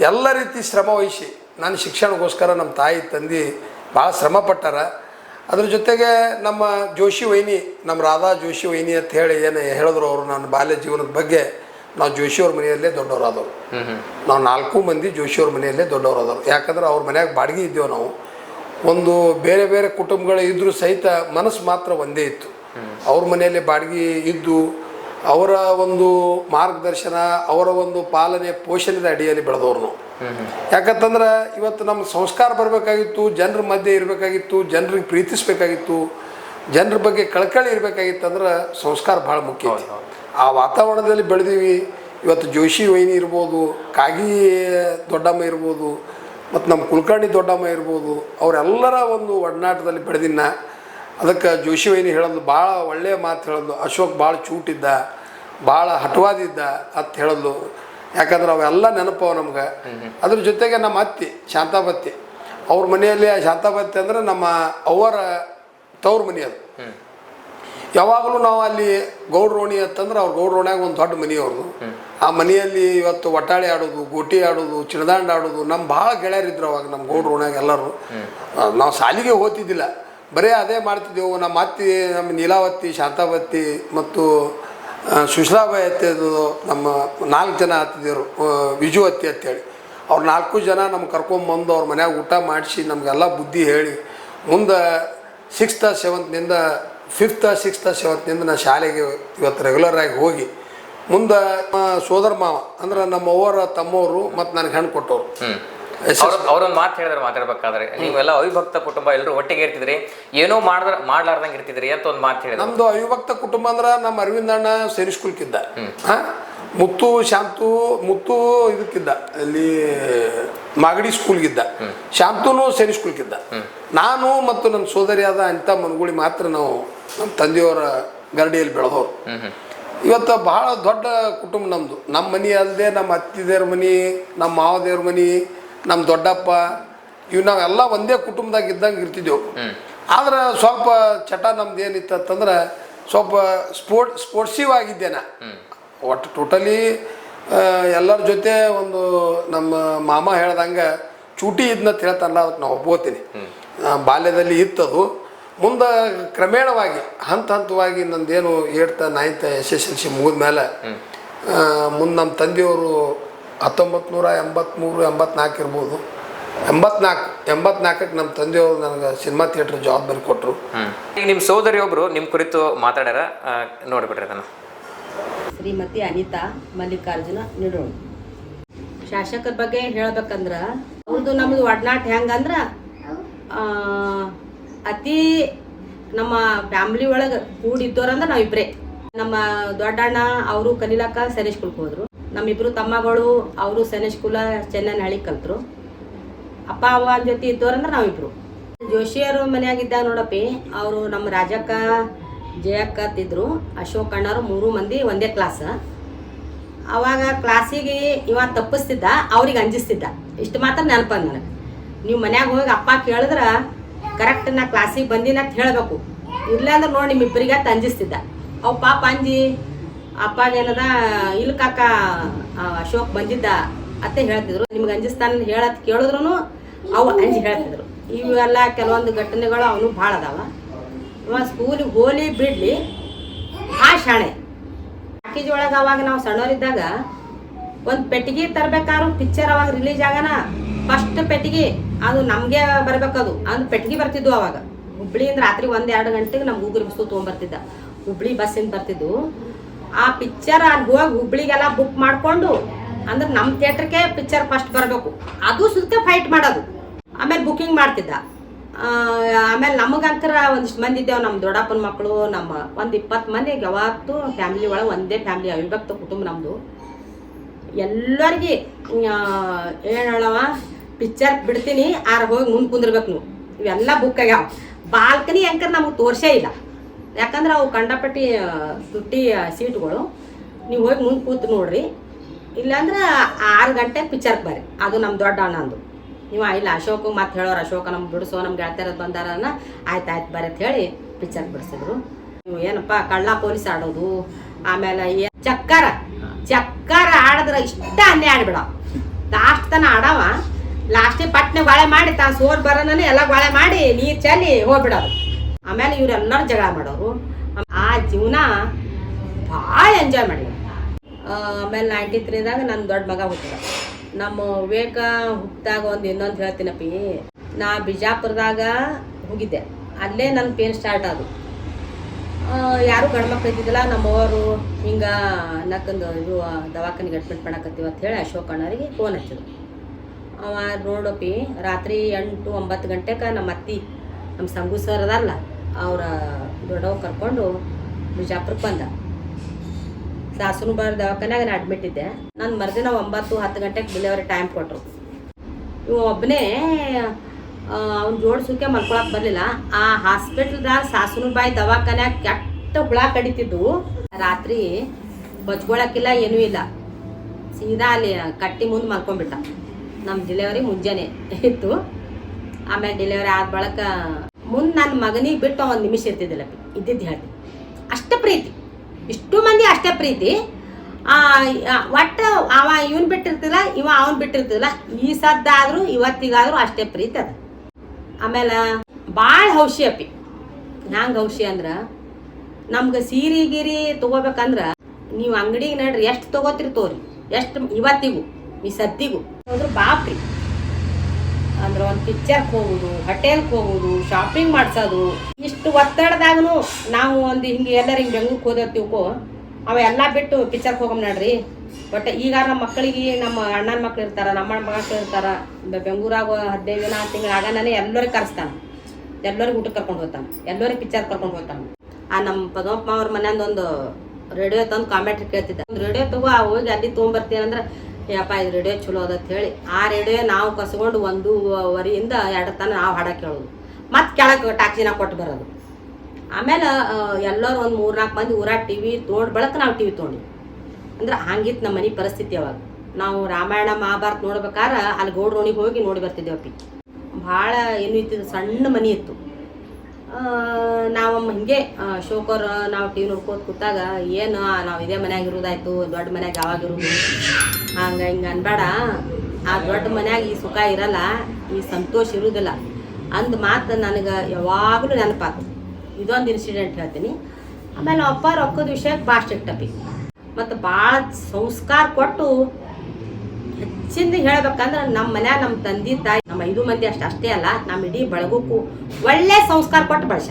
ಎಲ್ಲ ರೀತಿ ಶ್ರಮ ವಹಿಸಿ. ನನ್ನ ಶಿಕ್ಷಣಕ್ಕೋಸ್ಕರ ನಮ್ಮ ತಾಯಿ, ತಂದೆ ಭಾಳ ಶ್ರಮ ಪಟ್ಟಾರ. ಅದ್ರ ಜೊತೆಗೆ ನಮ್ಮ ಜೋಶಿ ವೈನಿ, ನಮ್ಮ ರಾಧಾ ಜೋಶಿ ವೈನಿ ಅಂತ ಹೇಳಿ ಏನು ಹೇಳಿದ್ರು ಅವರು ನನ್ನ ಬಾಲ್ಯ ಜೀವನದ ಬಗ್ಗೆ, ನಾವು ಜೋಶಿಯವ್ರ ಮನೆಯಲ್ಲೇ ದೊಡ್ಡವರಾದವರು. ನಾವು ನಾಲ್ಕು ಮಂದಿ ಜೋಶಿಯವ್ರ ಮನೆಯಲ್ಲೇ ದೊಡ್ಡವರಾದವರು. ಯಾಕಂದ್ರೆ ಅವ್ರ ಮನ್ಯಾಗ ಬಾಡಿಗೆ ಇದ್ದೇವೆ ನಾವು. ಒಂದು ಬೇರೆ ಬೇರೆ ಕುಟುಂಬಗಳು ಇದ್ದರೂ ಸಹಿತ ಮನಸ್ಸು ಮಾತ್ರ ಒಂದೇ ಇತ್ತು. ಅವ್ರ ಮನೆಯಲ್ಲಿ ಬಾಡಿಗೆ ಇದ್ದು ಅವರ ಒಂದು ಮಾರ್ಗದರ್ಶನ ಅವರ ಒಂದು ಪಾಲನೆ ಪೋಷಣೆದ ಅಡಿಯಲ್ಲಿ ಬೆಳೆದವ್ರು ನಾವು. ಯಾಕಂತಂದ್ರೆ ಇವತ್ತು ನಮ್ಮ ಸಂಸ್ಕಾರ ಬರಬೇಕಾಗಿತ್ತು ಜನರ ಮಧ್ಯೆ ಇರಬೇಕಾಗಿತ್ತು ಜನರಿಗೆ ಪ್ರೀತಿಸಬೇಕಾಗಿತ್ತು ಜನರ ಬಗ್ಗೆ ಕಳಕಳಿ ಇರಬೇಕಾಗಿತ್ತು ಅಂದ್ರೆ ಸಂಸ್ಕಾರ ಭಾಳ ಮುಖ್ಯ ಆ ವಾತಾವರಣದಲ್ಲಿ ಬೆಳೆದೀವಿ ಇವತ್ತು ಜೋಶಿ ವೈನಿ ಇರ್ಬೋದು ಕಾಗಿ ದೊಡ್ಡಮ್ಮ ಇರ್ಬೋದು ಮತ್ತು ನಮ್ಮ ಕುಲಕರ್ಣಿ ದೊಡ್ಡಮ್ಮ ಇರ್ಬೋದು ಅವರೆಲ್ಲರ ಒಂದು ಒಡನಾಟದಲ್ಲಿ ಬೆಳೆದಿನ್ನ ಅದಕ್ಕೆ ಜೋಶಿವೈನಿ ಹೇಳೋದು ಭಾಳ ಒಳ್ಳೆಯ ಮಾತು ಹೇಳೋದು. ಅಶೋಕ್ ಭಾಳ ಚೂಟಿದ್ದ, ಭಾಳ ಹಠವಾದಿದ್ದ ಅಂತ ಹೇಳೋದು. ಯಾಕಂದ್ರೆ ಅವೆಲ್ಲ ನೆನಪವ ನಮ್ಗೆ. ಅದ್ರ ಜೊತೆಗೆ ನಮ್ಮ ಅತ್ತಿ ಶಾಂತಾಪತ್ತಿ ಅವ್ರ ಮನೆಯಲ್ಲಿ ಆ ಶಾಂತಾಬತ್ತಿ ಅಂದ್ರೆ ನಮ್ಮ ಅವರ ತವ್ರ ಮನೆ ಅದು. ಯಾವಾಗಲೂ ನಾವು ಅಲ್ಲಿ ಗೌಡ್ರೋಣಿ ಅಂತಂದ್ರೆ ಅವ್ರ ಗೌಡ್ರೋಣ್ಯಾಗ ಒಂದು ದೊಡ್ಡ ಮನೆ ಆ ಮನೆಯಲ್ಲಿ ಇವತ್ತು ಒಟ್ಟಾಳೆ ಆಡೋದು, ಗೋಟಿ ಆಡೋದು ಚಿಣದಾಂಡ ಆಡೋದು ನಮ್ಮ ಭಾಳ ಗೆಳೆಯರಿದ್ರು ಅವಾಗ ನಮ್ಮ ಗೌಡ್ರೋಣ್ಯಾಗ ಎಲ್ಲರೂ. ನಾವು ಶಾಲಿಗೆ ಹೋಗ್ತಿದ್ದಿಲ್ಲ. ಬರೀ ಅದೇ ಮಾಡ್ತಿದ್ದೆವು. ನಮ್ಮ ಅತ್ತಿ, ನಮ್ಮ ನೀಲಾವತಿ, ಶಾಂತಾವತಿ ಮತ್ತು ಸುಶಲಾಬಾಯಿ ಅತ್ತೆದು ನಮ್ಮ ನಾಲ್ಕು ಜನ ಹತ್ತಿದ್ರು ವಿಜು ಅತ್ತಿ ಅಂತೇಳಿ. ಅವ್ರು ನಾಲ್ಕು ಜನ ನಮ್ಗೆ ಕರ್ಕೊಂಬಂದು ಅವ್ರ ಮನ್ಯಾಗ ಊಟ ಮಾಡಿಸಿ ನಮಗೆಲ್ಲ ಬುದ್ಧಿ ಹೇಳಿ, ಮುಂದೆ ಸಿಕ್ಸ್ತ ಸೆವೆಂತ್ನಿಂದ ಫಿಫ್ತ್ ಸಿಕ್ಸ್ತ ಸೆವೆಂತ್ನಿಂದ ನಾನು ಶಾಲೆಗೆ ಇವತ್ತು ರೆಗ್ಯುಲರಾಗಿ ಹೋಗಿ, ಮುಂದೆ ಸೋದರ ಮಾವ, ಅಂದ್ರೆ ನಮ್ಮ ಅವ್ವರ ತಮ್ಮವರು ಮತ್ತು ನನಗೆ ಹೆಣ್ಣು ಕೊಟ್ಟವ್ರು. ಅವ್ರೊಂದು ಮಾತು ಹೇಳಿದ್ರೆ ಮಾತಾಡ್ಬೇಕಾದ್ರೆ ನೀವೆಲ್ಲ ಅವಿಭಕ್ತ ಕುಟುಂಬ ಎಲ್ಲರೂ ಒಟ್ಟಿಗೆ ಇರ್ತಿದ್ರಿ ಏನೋ ಮಾಡಿದ್ರ ಮಾಡ್ಲಾರ್ದಂಗೆ ಇರ್ತಿದ್ರಿ ಅಂತ ಒಂದು ಮಾತು ಹೇಳಿದ್ರು. ನಮ್ದು ಅವಿಭಕ್ತ ಕುಟುಂಬ ಅಂದ್ರೆ ನಮ್ಮ ಅರವಿಂದ ಅಣ್ಣ ಸೇರಿಸ್ಕೊಳ್ಕಿದ್ದ ಮುತ್ತು ಶಾಂತು ಮುತ್ತು ಇದಕ್ಕಿದ್ದ. ಅಲ್ಲಿ ಮಾಗಡಿ ಸ್ಕೂಲ್ಗಿದ್ದ ಶಾಂತುನು ಸೇರಿ ಸ್ಕೂಲ್ಗಿದ್ದ ನಾನು ಮತ್ತು ನನ್ನ ಸೋದರಿಯಾದ ಅಂಥ ಮನ್ಗುಳಿ ಮಾತ್ರ ನಾವು ನಮ್ಮ ತಂದೆಯವರ ಗರಡಿಯಲ್ಲಿ ಬೆಳೆದವರು. ಇವತ್ತು ಬಹಳ ದೊಡ್ಡ ಕುಟುಂಬ ನಮ್ಮದು ನಮ್ಮ ಮನೆ ಅಲ್ಲದೆ ನಮ್ಮ ಅತ್ತಿದೇವ್ರ ಮನೆ ನಮ್ಮ ಮಾವದೇವ್ರ ಮನೆ ನಮ್ಮ ದೊಡ್ಡಪ್ಪ ಇವು ನಾವೆಲ್ಲ ಒಂದೇ ಕುಟುಂಬದಾಗ ಇದ್ದಂಗೆ ಇರ್ತಿದ್ದೆವು ಆದ್ರೆ ಸ್ವಲ್ಪ ಚಟ ನಮ್ದು ಏನಿತ್ತು ಅಂತಂದ್ರೆ ಸ್ವಲ್ಪ ಸ್ಪೋರ್ಟ್ ಸ್ಪೋರ್ಟ್ಸಿವ್ ಆಗಿದ್ದೆ ನಾ ಒಟ್ಟು ಟೋಟಲಿ ಎಲ್ಲರ ಜೊತೆ ಒಂದು ನಮ್ಮ ಮಾಮ ಹೇಳ್ದಂಗೆ ಚೂಟಿ ಇದ್ನಂತ ಹೇಳ್ತಾರಲ್ಲ ಅದಕ್ಕೆ ನಾವು ಒಪ್ಕೋತೀನಿ. ಬಾಲ್ಯದಲ್ಲಿ ಇತ್ತದು. ಮುಂದೆ ಕ್ರಮೇಣವಾಗಿ ಹಂತ ಹಂತವಾಗಿ ನಂದೇನು eighth ninth S S L C ಮುಗಿದ ಮೇಲೆ ಮುಂದೆ ನಮ್ಮ ತಂದೆಯವರು ಹತ್ತೊಂಬತ್ತು ನೂರ ಎಂಬತ್ತ್ಮೂರು ಎಂಬತ್ನಾಲ್ಕು ಇರ್ಬೋದು. ಎಂಬತ್ನಾಲ್ಕು ಎಂಬತ್ನಾಲ್ಕಕ್ಕೆ ನಮ್ಮ ತಂದೆಯವರು ನನಗೆ ಸಿನಿಮಾ ಥಿಯೇಟ್ರ್ ಜವಾಬ್ದಾರಿ ಕೊಟ್ಟರು. ಹ್ಮ್. ಈಗ ನಿಮ್ಮ ಸೋದರಿ ಒಬ್ಬರು ನಿಮ್ಮ ಕುರಿತು ಮಾತಾಡ್ಯಾರ ಆ, ನೋಡ್ಬಿಟ್ರಿ ಅದನ್ನ. ಶ್ರೀಮತಿ ಅನಿತಾ ಮಲ್ಲಿಕಾರ್ಜುನ ನಿಡೋಣ. ಶಾಸಕರ ಬಗ್ಗೆ ಹೇಳ್ಬೇಕಂದ್ರ ಅವ್ರದ್ದು ನಮ್ದು ಒಡನಾಟ ಹೆಂಗಂದ್ರ ಆ, ಅತಿ ನಮ್ಮ ಫ್ಯಾಮ್ಲಿ ಒಳಗೆ ಕೂಡಿದ್ದವ್ರಂದ್ರ ನಾವಿಬ್ರೆ. ನಮ್ಮ ದೊಡ್ಡಣ್ಣ ಅವರು ಕಲಿಲಾಕ ಸರಿಸ್ಕೊಳ್ಕೋದ್ರು ಸ್ಕೂಲ್ಗೆ ಹೋದ್ರು. ನಮ್ಮಿಬ್ರು ತಮ್ಮಗಳು, ಅವರು ಸೆನೆ ಸ್ಕೂಲ ಚೆನ್ನೈನಹಳ್ಳಿ ಕಲ್ತರು. ಅಪ್ಪ, ಅವ್ವ ಜೊತೆ ಇದ್ದವ್ರಂದ್ರ ನಾವಿಬ್ರು. ಜೋಶಿಯರು ಮನೆಯಾಗಿದ್ದಾಗ ನೋಡಪ್ಪಿ, ಅವರು ನಮ್ಮ ರಾಜಕ್ಕ, ಜಯಕ್ಕ ತಿದ್ರು ಅಶೋಕ್ ಅಣ್ಣರು ಮೂರು ಮಂದಿ ಒಂದೇ ಕ್ಲಾಸ್ ಅವಾಗ ಕ್ಲಾಸಿಗೆ ಇವ ತಪ್ಪಿಸ್ತಿದ್ದ, ಅವ್ರಿಗೆ ಅಂಜಿಸ್ತಿದ್ದ. ಇಷ್ಟು ಮಾತ್ರ ನೆನಪು ನನಗೆ. ನೀವು ಮನ್ಯಾಗ ಹೋಗಿ ಅಪ್ಪ ಕೇಳಿದ್ರೆ ಕರೆಕ್ಟ್ ನಾ ಕ್ಲಾಸಿಗೆ ಬಂದಿನ ಅಂತ ಹೇಳಬೇಕು. ಇರ್ಲಾಂದ್ರೆ ನೋಡಿ ನಿಮ್ಮಿಬ್ಬರಿಗೆ ಅಂತ ಅಂಜಿಸ್ತಿದ್ದ. ಅವು ಪಾಪ ಅಂಜಿ ಅಪ್ಪಗೇನದ ಇಲ್ಲ ಕಾಕ ಅಶೋಕ್ ಬಂದಿದ್ದ ಅತ್ತೆ ಹೇಳ್ತಿದ್ರು. ನಿಮ್ಗೆ ಅಂಜಿಸ್ತಾನ ಹೇಳತ್ ಕೇಳಿದ್ರು ಅವು ಅಂಜಿ ಹೇಳ್ತಿದ್ರು. ಇವೆಲ್ಲ ಕೆಲವೊಂದು ಘಟನೆಗಳು ಅವನು ಭಾಳ ಅದಾವ. ಇವ ಸ್ಕೂಲಿಗೆ ಹೋಲಿ ಬಿಡ್ಲಿ, ಆ ಶಾಣೆ. ಒಳಗೆ ಅವಾಗ ನಾವು ಸಣ್ಣವರಿದ್ದಾಗ ಒಂದು ಪೆಟ್ಟಿಗೆ ತರ್ಬೇಕಾದ್ರು ಪಿಕ್ಚರ್ ಅವಾಗ ರಿಲೀಸ್ ಆಗನ, ಫಸ್ಟ್ ಪೆಟ್ಟಿಗೆ ಅದು ನಮಗೆ ಬರ್ಬೇಕದು. ಅದು ಪೆಟ್ಟಿಗೆ ಬರ್ತಿದ್ವು ಅವಾಗ. ಹುಬ್ಳಿಯಿಂದ ರಾತ್ರಿ ಒಂದ್ ಎರಡು ಗಂಟೆಗೆ ನಮ್ಮ ಉಗುರ್ ಬಸ್ಸು ತೊಗೊಂಬರ್ತಿದ್ದ. ಹುಬ್ಳಿ ಬಸ್ಸಿಂದ ಬರ್ತಿದ್ದು ಆ ಪಿಕ್ಚರ್ ಅಲ್ಲಿ ಹೋಗಿ ಹುಬ್ಳಿಗೆಲ್ಲ ಬುಕ್ ಮಾಡ್ಕೊಂಡು ಅಂದ್ರೆ ನಮ್ಮ ಥಿಯೇಟ್ರಿಗೆ ಪಿಕ್ಚರ್ ಫಸ್ಟ್ ಬರಬೇಕು. ಅದು ಸುತ್ತ ಫೈಟ್ ಮಾಡೋದು. ಆಮೇಲೆ ಬುಕಿಂಗ್ ಮಾಡ್ತಿದ್ದ. ಆಮೇಲೆ ನಮಗಂಕರ ಒಂದಿಷ್ಟು ಮಂದಿ ಇದ್ದೇವೆ ನಮ್ಮ ದೊಡ್ಡಪ್ಪನ ಮಕ್ಕಳು ನಮ್ಮ ಒಂದು ಇಪ್ಪತ್ತು ಮಂದಿಗೆ ಯಾವತ್ತು ಫ್ಯಾಮಿಲಿ ಒಳಗೆ ಒಂದೇ ಫ್ಯಾಮಿಲಿ ಅವಿಭಕ್ತ ಕುಟುಂಬ ನಮ್ಮದು ಎಲ್ಲರಿಗೆ ಹೇಳವ ಪಿಕ್ಚರ್ ಬಿಡ್ತೀನಿ, ಆರ ಹೋಗಿ ಮುಂದೆ ಕುಂದಿರ್ಬೇಕು ನೀವು. ಇವೆಲ್ಲ ಬುಕ್ ಆಗ್ಯಾವ. ಬಾಲ್ಕನಿ ಅಂಕರ್ ನಮಗೆ ತೋರ್ಸೇ ಇಲ್ಲ. ಯಾಕಂದ್ರೆ ಅವು ಕಂಡಪಟ್ಟಿ ತುಟ್ಟಿ ಸೀಟ್ಗಳು. ನೀವು ಹೋಗಿ ಮುಂದೆ ಕೂತು ನೋಡ್ರಿ. ಇಲ್ಲಾಂದ್ರೆ ಆರು ಗಂಟೆ ಪಿಕ್ಚರ್ಗೆ ಬರ್ರಿ. ಅದು ನಮ್ಮ ದೊಡ್ಡ ಅಣ್ಣಂದು ನೀವು ಇಲ್ಲ, ಅಶೋಕ ಮತ್ತೆ ಹೇಳೋರು, ಅಶೋಕ ನಮ್ಗೆ ಬಿಡಿಸೋ, ನಮ್ಗೆ ಗೆಳತಿಯರದು ಬಂದಾರನ್ನ ಆಯ್ತು ಆಯ್ತು ಅಂತ ಹೇಳಿ ಪಿಕ್ಚರ್ ಬಿಡಿಸಿದ್ರು. ನೀವು ಏನಪ್ಪ, ಕಳ್ಳ ಪೊಲೀಸ್ ಆಡೋದು. ಆಮೇಲೆ ಏ- ಚಕ್ಕರ. ಚಕ್ಕರ ಆಡಿದ್ರೆ ಇಷ್ಟ ಅನ್ನೇ ಆಡ್ಬಿಡ ಲಾಸ್ಟ್ ತನ ಆಡವ. ಲಾಸ್ಟಿಗೆ ಪಟ್ನೆ ಗೊಳೆ ಮಾಡಿ ತಾ ಸೋರ್ ಬರೋನೇ ಎಲ್ಲ ಗೊಳೆ ಮಾಡಿ, ನೀರು ಚೆಲ್ಲಿ ಹೋಗ್ಬಿಡೋದು. ಆಮೇಲೆ ಇವರೆಲ್ಲರೂ ಜಗಳ ಮಾಡೋರು. ಆ ಜೀವನ ಭಾಳ ಎಂಜಾಯ್ ಮಾಡಿದ್ವಿ ಆಮೇಲೆ ನೈಂಟಿ ತ್ರೀದಾಗ ನನ್ನ ದೊಡ್ಡ ಮಗ ಹುಟ್ಟಿದ. ನಮ್ಮ ವಿವೇಕ ಹುಟ್ಟಿದಾಗ ಒಂದು ಇನ್ನೊಂದು ಹೇಳ್ತೀನಪ್ಪಿ. ನಾ ಬಿಜಾಪುರದಾಗ ಹೋಗಿದ್ದೆ. ಅಲ್ಲೇ ನನ್ನ ಪೇನ್ ಸ್ಟಾರ್ಟ್ ಆದವು. ಯಾರು ಗಂಡ್ಮಕ್ಳು ಇದ್ದಿದ್ದಿಲ್ಲ, ನಮ್ಮವರು ಹಿಂಗೆ ನಕ್ಕಂದು ಇದು ದವಾಖಾನಿಗೆ ಅಡ್ಮಿಟ್ ಮಾಡಕತ್ತೀವಿ ಅಂತ ಹೇಳಿ ಅಶೋಕ್ ಅಣ್ಣರಿಗೆ ಫೋನ್ ಹಚ್ಚಿದ್ರು. ಅವ ನೋಡಪ್ಪಿ ರಾತ್ರಿ ಎಂಟು ಒಂಬತ್ತು ಗಂಟೆಗೆ ನಮ್ಮ ಅತ್ತಿ ನಮ್ಮ ಸಂಗು ಸರ್ ಅದಲ್ಲ ಅವರ ದೊಡ್ಡವ್ ಕರ್ಕೊಂಡು ಬಿಜಾಪುರಕ್ಕೆ ಬಂದ. ಸಾಸನು ಬಾರ್ ದವಾಖಾನ್ಯಾಗ ನಾನು ಅಡ್ಮಿಟ್ ಇದ್ದೆ. ನಾನು ಮರುದಿನ ಒಂಬತ್ತು ಹತ್ತು ಗಂಟೆಗೆ ಡೆಲಿವರಿ ಟೈಮ್ ಕೊಟ್ಟರು ಇವ ಒಬ್ಬನೇ ಅವ್ನು ಜೋಡಿಸೋಕೆ ಮಲ್ಕೊಳಕ್ಕೆ ಬರಲಿಲ್ಲ. ಆ ಹಾಸ್ಪಿಟ್ಲ್ದಾಗ ಸಾಸನು ಬಾಯಿ ದವಾಖಾನ್ಯಾಗ ಕೆಟ್ಟ ಹುಳ ಕಡಿತಿದ್ದು. ರಾತ್ರಿ ಬಚ್ಕೊಳಕ್ಕಿಲ್ಲ ಏನೂ ಇಲ್ಲ. ಸೀದಾ ಅಲ್ಲಿ ಕಟ್ಟಿ ಮುಂದೆ ಮಲ್ಕೊಂಡ್ಬಿಟ್ಟ. ನಮ್ಮ ಡೆಲಿವರಿ ಮುಂಜಾನೆ ಇತ್ತು. ಆಮೇಲೆ ಡೆಲಿವರಿ ಆದ ಬಳಿಕ ಮುಂದೆ ನನ್ನ ಮಗನಿಗೆ ಬಿಟ್ಟು ಒಂದು ನಿಮಿಷ ಇರ್ತಿದ್ದಿಲ್ಲ ಇದ್ದಿದ್ದು ಹೇಳ್ತಿ ಅಷ್ಟ ಪ್ರೀತಿ. ಇಷ್ಟು ಮಂದಿ ಅಷ್ಟೇ ಪ್ರೀತಿ. ಒಟ್ಟು ಅವ ಇವನ್ ಬಿಟ್ಟಿರ್ತಿಲ್ಲ, ಇವ ಅವನ್ ಬಿಟ್ಟಿರ್ತಿಲ್ಲ ಈ ಸದ್ದಾದ್ರೂ ಇವತ್ತಿಗಾದ್ರೂ ಅಷ್ಟೇ ಪ್ರೀತಿ ಅದ. ಆಮೇಲೆ ಭಾಳ ಹೌಶಿ ಅಪ್ಪಿ. ಹ್ಯಾಂಗ ಹೌಶಿ ಅಂದ್ರ, ನಮ್ಗೆ ಸೀರೆ ಗಿರಿ ತಗೋಬೇಕಂದ್ರ ನೀವು ಅಂಗಡಿಗೆ ನಡ್ರಿ, ಎಷ್ಟು ತಗೋತಿರ್ತೋರಿ ಎಷ್ಟು ಇವತ್ತಿಗೂ, ಈ ಸದ್ದಿಗೂ. ಹೋದ್ರು ಬಾಪ್ರಿ. ಅಂದ್ರೆ ಒಂದು ಪಿಕ್ಚರ್ಗೆ ಹೋಗುದು ಹೋಟೆಲ್ಗೆ ಹೋಗುದು ಶಾಪಿಂಗ್ ಮಾಡ್ಸೋದು, ಇಷ್ಟು ಒತ್ತಡದಾಗನು ನಾವು ಒಂದು ಹಿಂಗೆ ಎಲ್ಲರ ಹಿಂಗೆ ಬೆಂಗ್ಳೂರಿಗೆ ಅವ ಅವೆಲ್ಲ ಬಿಟ್ಟು ಪಿಕ್ಚರ್ಗೆ ಹೋಗಮ್ ನಡ್ರಿ. ಬಟ್ ಈಗ ನಮ್ಮ ಮಕ್ಕಳಿಗೆ ನಮ್ಮ ಅಣ್ಣನ ಮಕ್ಳು ಇರ್ತಾರ ನಮ್ಮ ಮಕ್ಳು ಇರ್ತಾರ ಬೆಂಗ್ಳೂರಾಗ ಹದಿನೈದು ದಿನ ತಿಂಗಳು ಆಗನೇ ಎಲ್ಲರಿಗೆ ಕರೆಸ್ತಾನೆ. ಎಲ್ಲರಿಗೆ ಊಟಕ್ಕೆ ಕರ್ಕೊಂಡು ಹೋಗ್ತಾನೆ, ಎಲ್ಲರಿಗೆ ಪಿಕ್ಚರ್ ಕರ್ಕೊಂಡು ಹೋಗ್ತಾನೆ. ಆ ನಮ್ಮ ಪದ್ಮಪ್ಪ ಅವ್ರ ಮನೆಯೊಂದು ರೇಡಿಯೋ ತಂದು ಕಾಮೆಂಟ್ರಿ ಕೇಳ್ತಿದ್ದೆ. ರೇಡಿಯೋ ತಗೋ ಹೋಗಿ ಅಲ್ಲಿ ತೊಗೊಂಬರ್ತೀನಿ ಅಂದ್ರೆ ಯಪ್ಪ ಇದು ರೇಡಿಯೋ ಚಲೋ ಅದ ಅಂತ ಹೇಳಿ. ಆ ರೇಡಿಯೋ ನಾವು ಕಸ್ಕೊಂಡು ಒಂದೂವರೆಯಿಂದ ಎರಡು ತನ ನಾವು ಹಾಡ ಕೇಳೋದು. ಮತ್ತೆ ಕೆಳಗೆ ಟ್ಯಾಕ್ಸಿನಾಗ ಕೊಟ್ಟು ಬರೋದು. ಆಮೇಲೆ ಎಲ್ಲರೂ ಒಂದು ಮೂರು ನಾಲ್ಕು ಮಂದಿ ಊರಾಗ ಟಿ ವಿ ತೊಗೊಂಡು ಬಳಕ ನಾವು ಟಿ ವಿ ತೊಗೊಂಡು ಅಂದ್ರೆ ಹಂಗಿತ್ತು ನಮ್ಮ ಮನೆ ಪರಿಸ್ಥಿತಿ ಅವಾಗ. ನಾವು ರಾಮಾಯಣ, ಮಹಾಭಾರತ ನೋಡ್ಬೇಕಾದ್ರೆ ಅಲ್ಲಿ ಗೌಡ್ರೋಣಿಗೆ ಹೋಗಿ ನೋಡಿ ಬರ್ತಿದ್ದೇವಪ್ಪಿ ಭಾಳ ಏನು ಇತ್ತು, ಸಣ್ಣ ಮನೆ ಇತ್ತು. ನಾವು ಹಿಂಗೆ ಶೋಕರ್, ನಾವು ಟಿವಿ ನೋಡ್ಕೋತ ಕೂತಾಗ ಏನು ನಾವು ಇದೇ ಮನ್ಯಾಗ ಇರೋದಾಯ್ತು, ದೊಡ್ಡ ಮನ್ಯಾಗ ಯಾವಾಗ ಇರೋದು? ಹಂಗೆ ಹಿಂಗೆ ಅನ್ಬೇಡ. ಆ ದೊಡ್ಡ ಮನ್ಯಾಗ ಈ ಸುಖ ಇರಲ್ಲ, ಈ ಸಂತೋಷ ಇರುವುದಿಲ್ಲ ಅಂದ ಮಾತು ನನಗೆ ಯಾವಾಗಲೂ ನೆನಪಾತು ಇದೊಂದು ಇನ್ಸಿಡೆಂಟ್ ಹೇಳ್ತೀನಿ. ಆಮೇಲೆ ಅಪ್ಪ ರೊಕ್ಕದ ವಿಷಯಕ್ಕೆ ಭಾಳ ಸ್ಟ್ರಿಕ್ಟ್ ಅಪ್ಪಿ ಮತ್ತು ಭಾಳ ಸಂಸ್ಕಾರ ಕೊಟ್ಟು ಹೆಚ್ಚಿಂದ ಹೇಳ್ಬೇಕಂದ್ರೆ ನಮ್ಮ ಮನ್ಯಾಗ ನಮ್ಮ ತಂದೆ, ತಾಯಿ, ನಮ್ಮ ಐದು ಮಂದಿ ಅಷ್ಟು ಅಷ್ಟೇ ಅಲ್ಲ ನಮ್ಮ ಇಡೀ ಬಳಗಕ್ಕೂ ಒಳ್ಳೆ ಸಂಸ್ಕಾರ ಕೊಟ್ಟು ಬಳಸ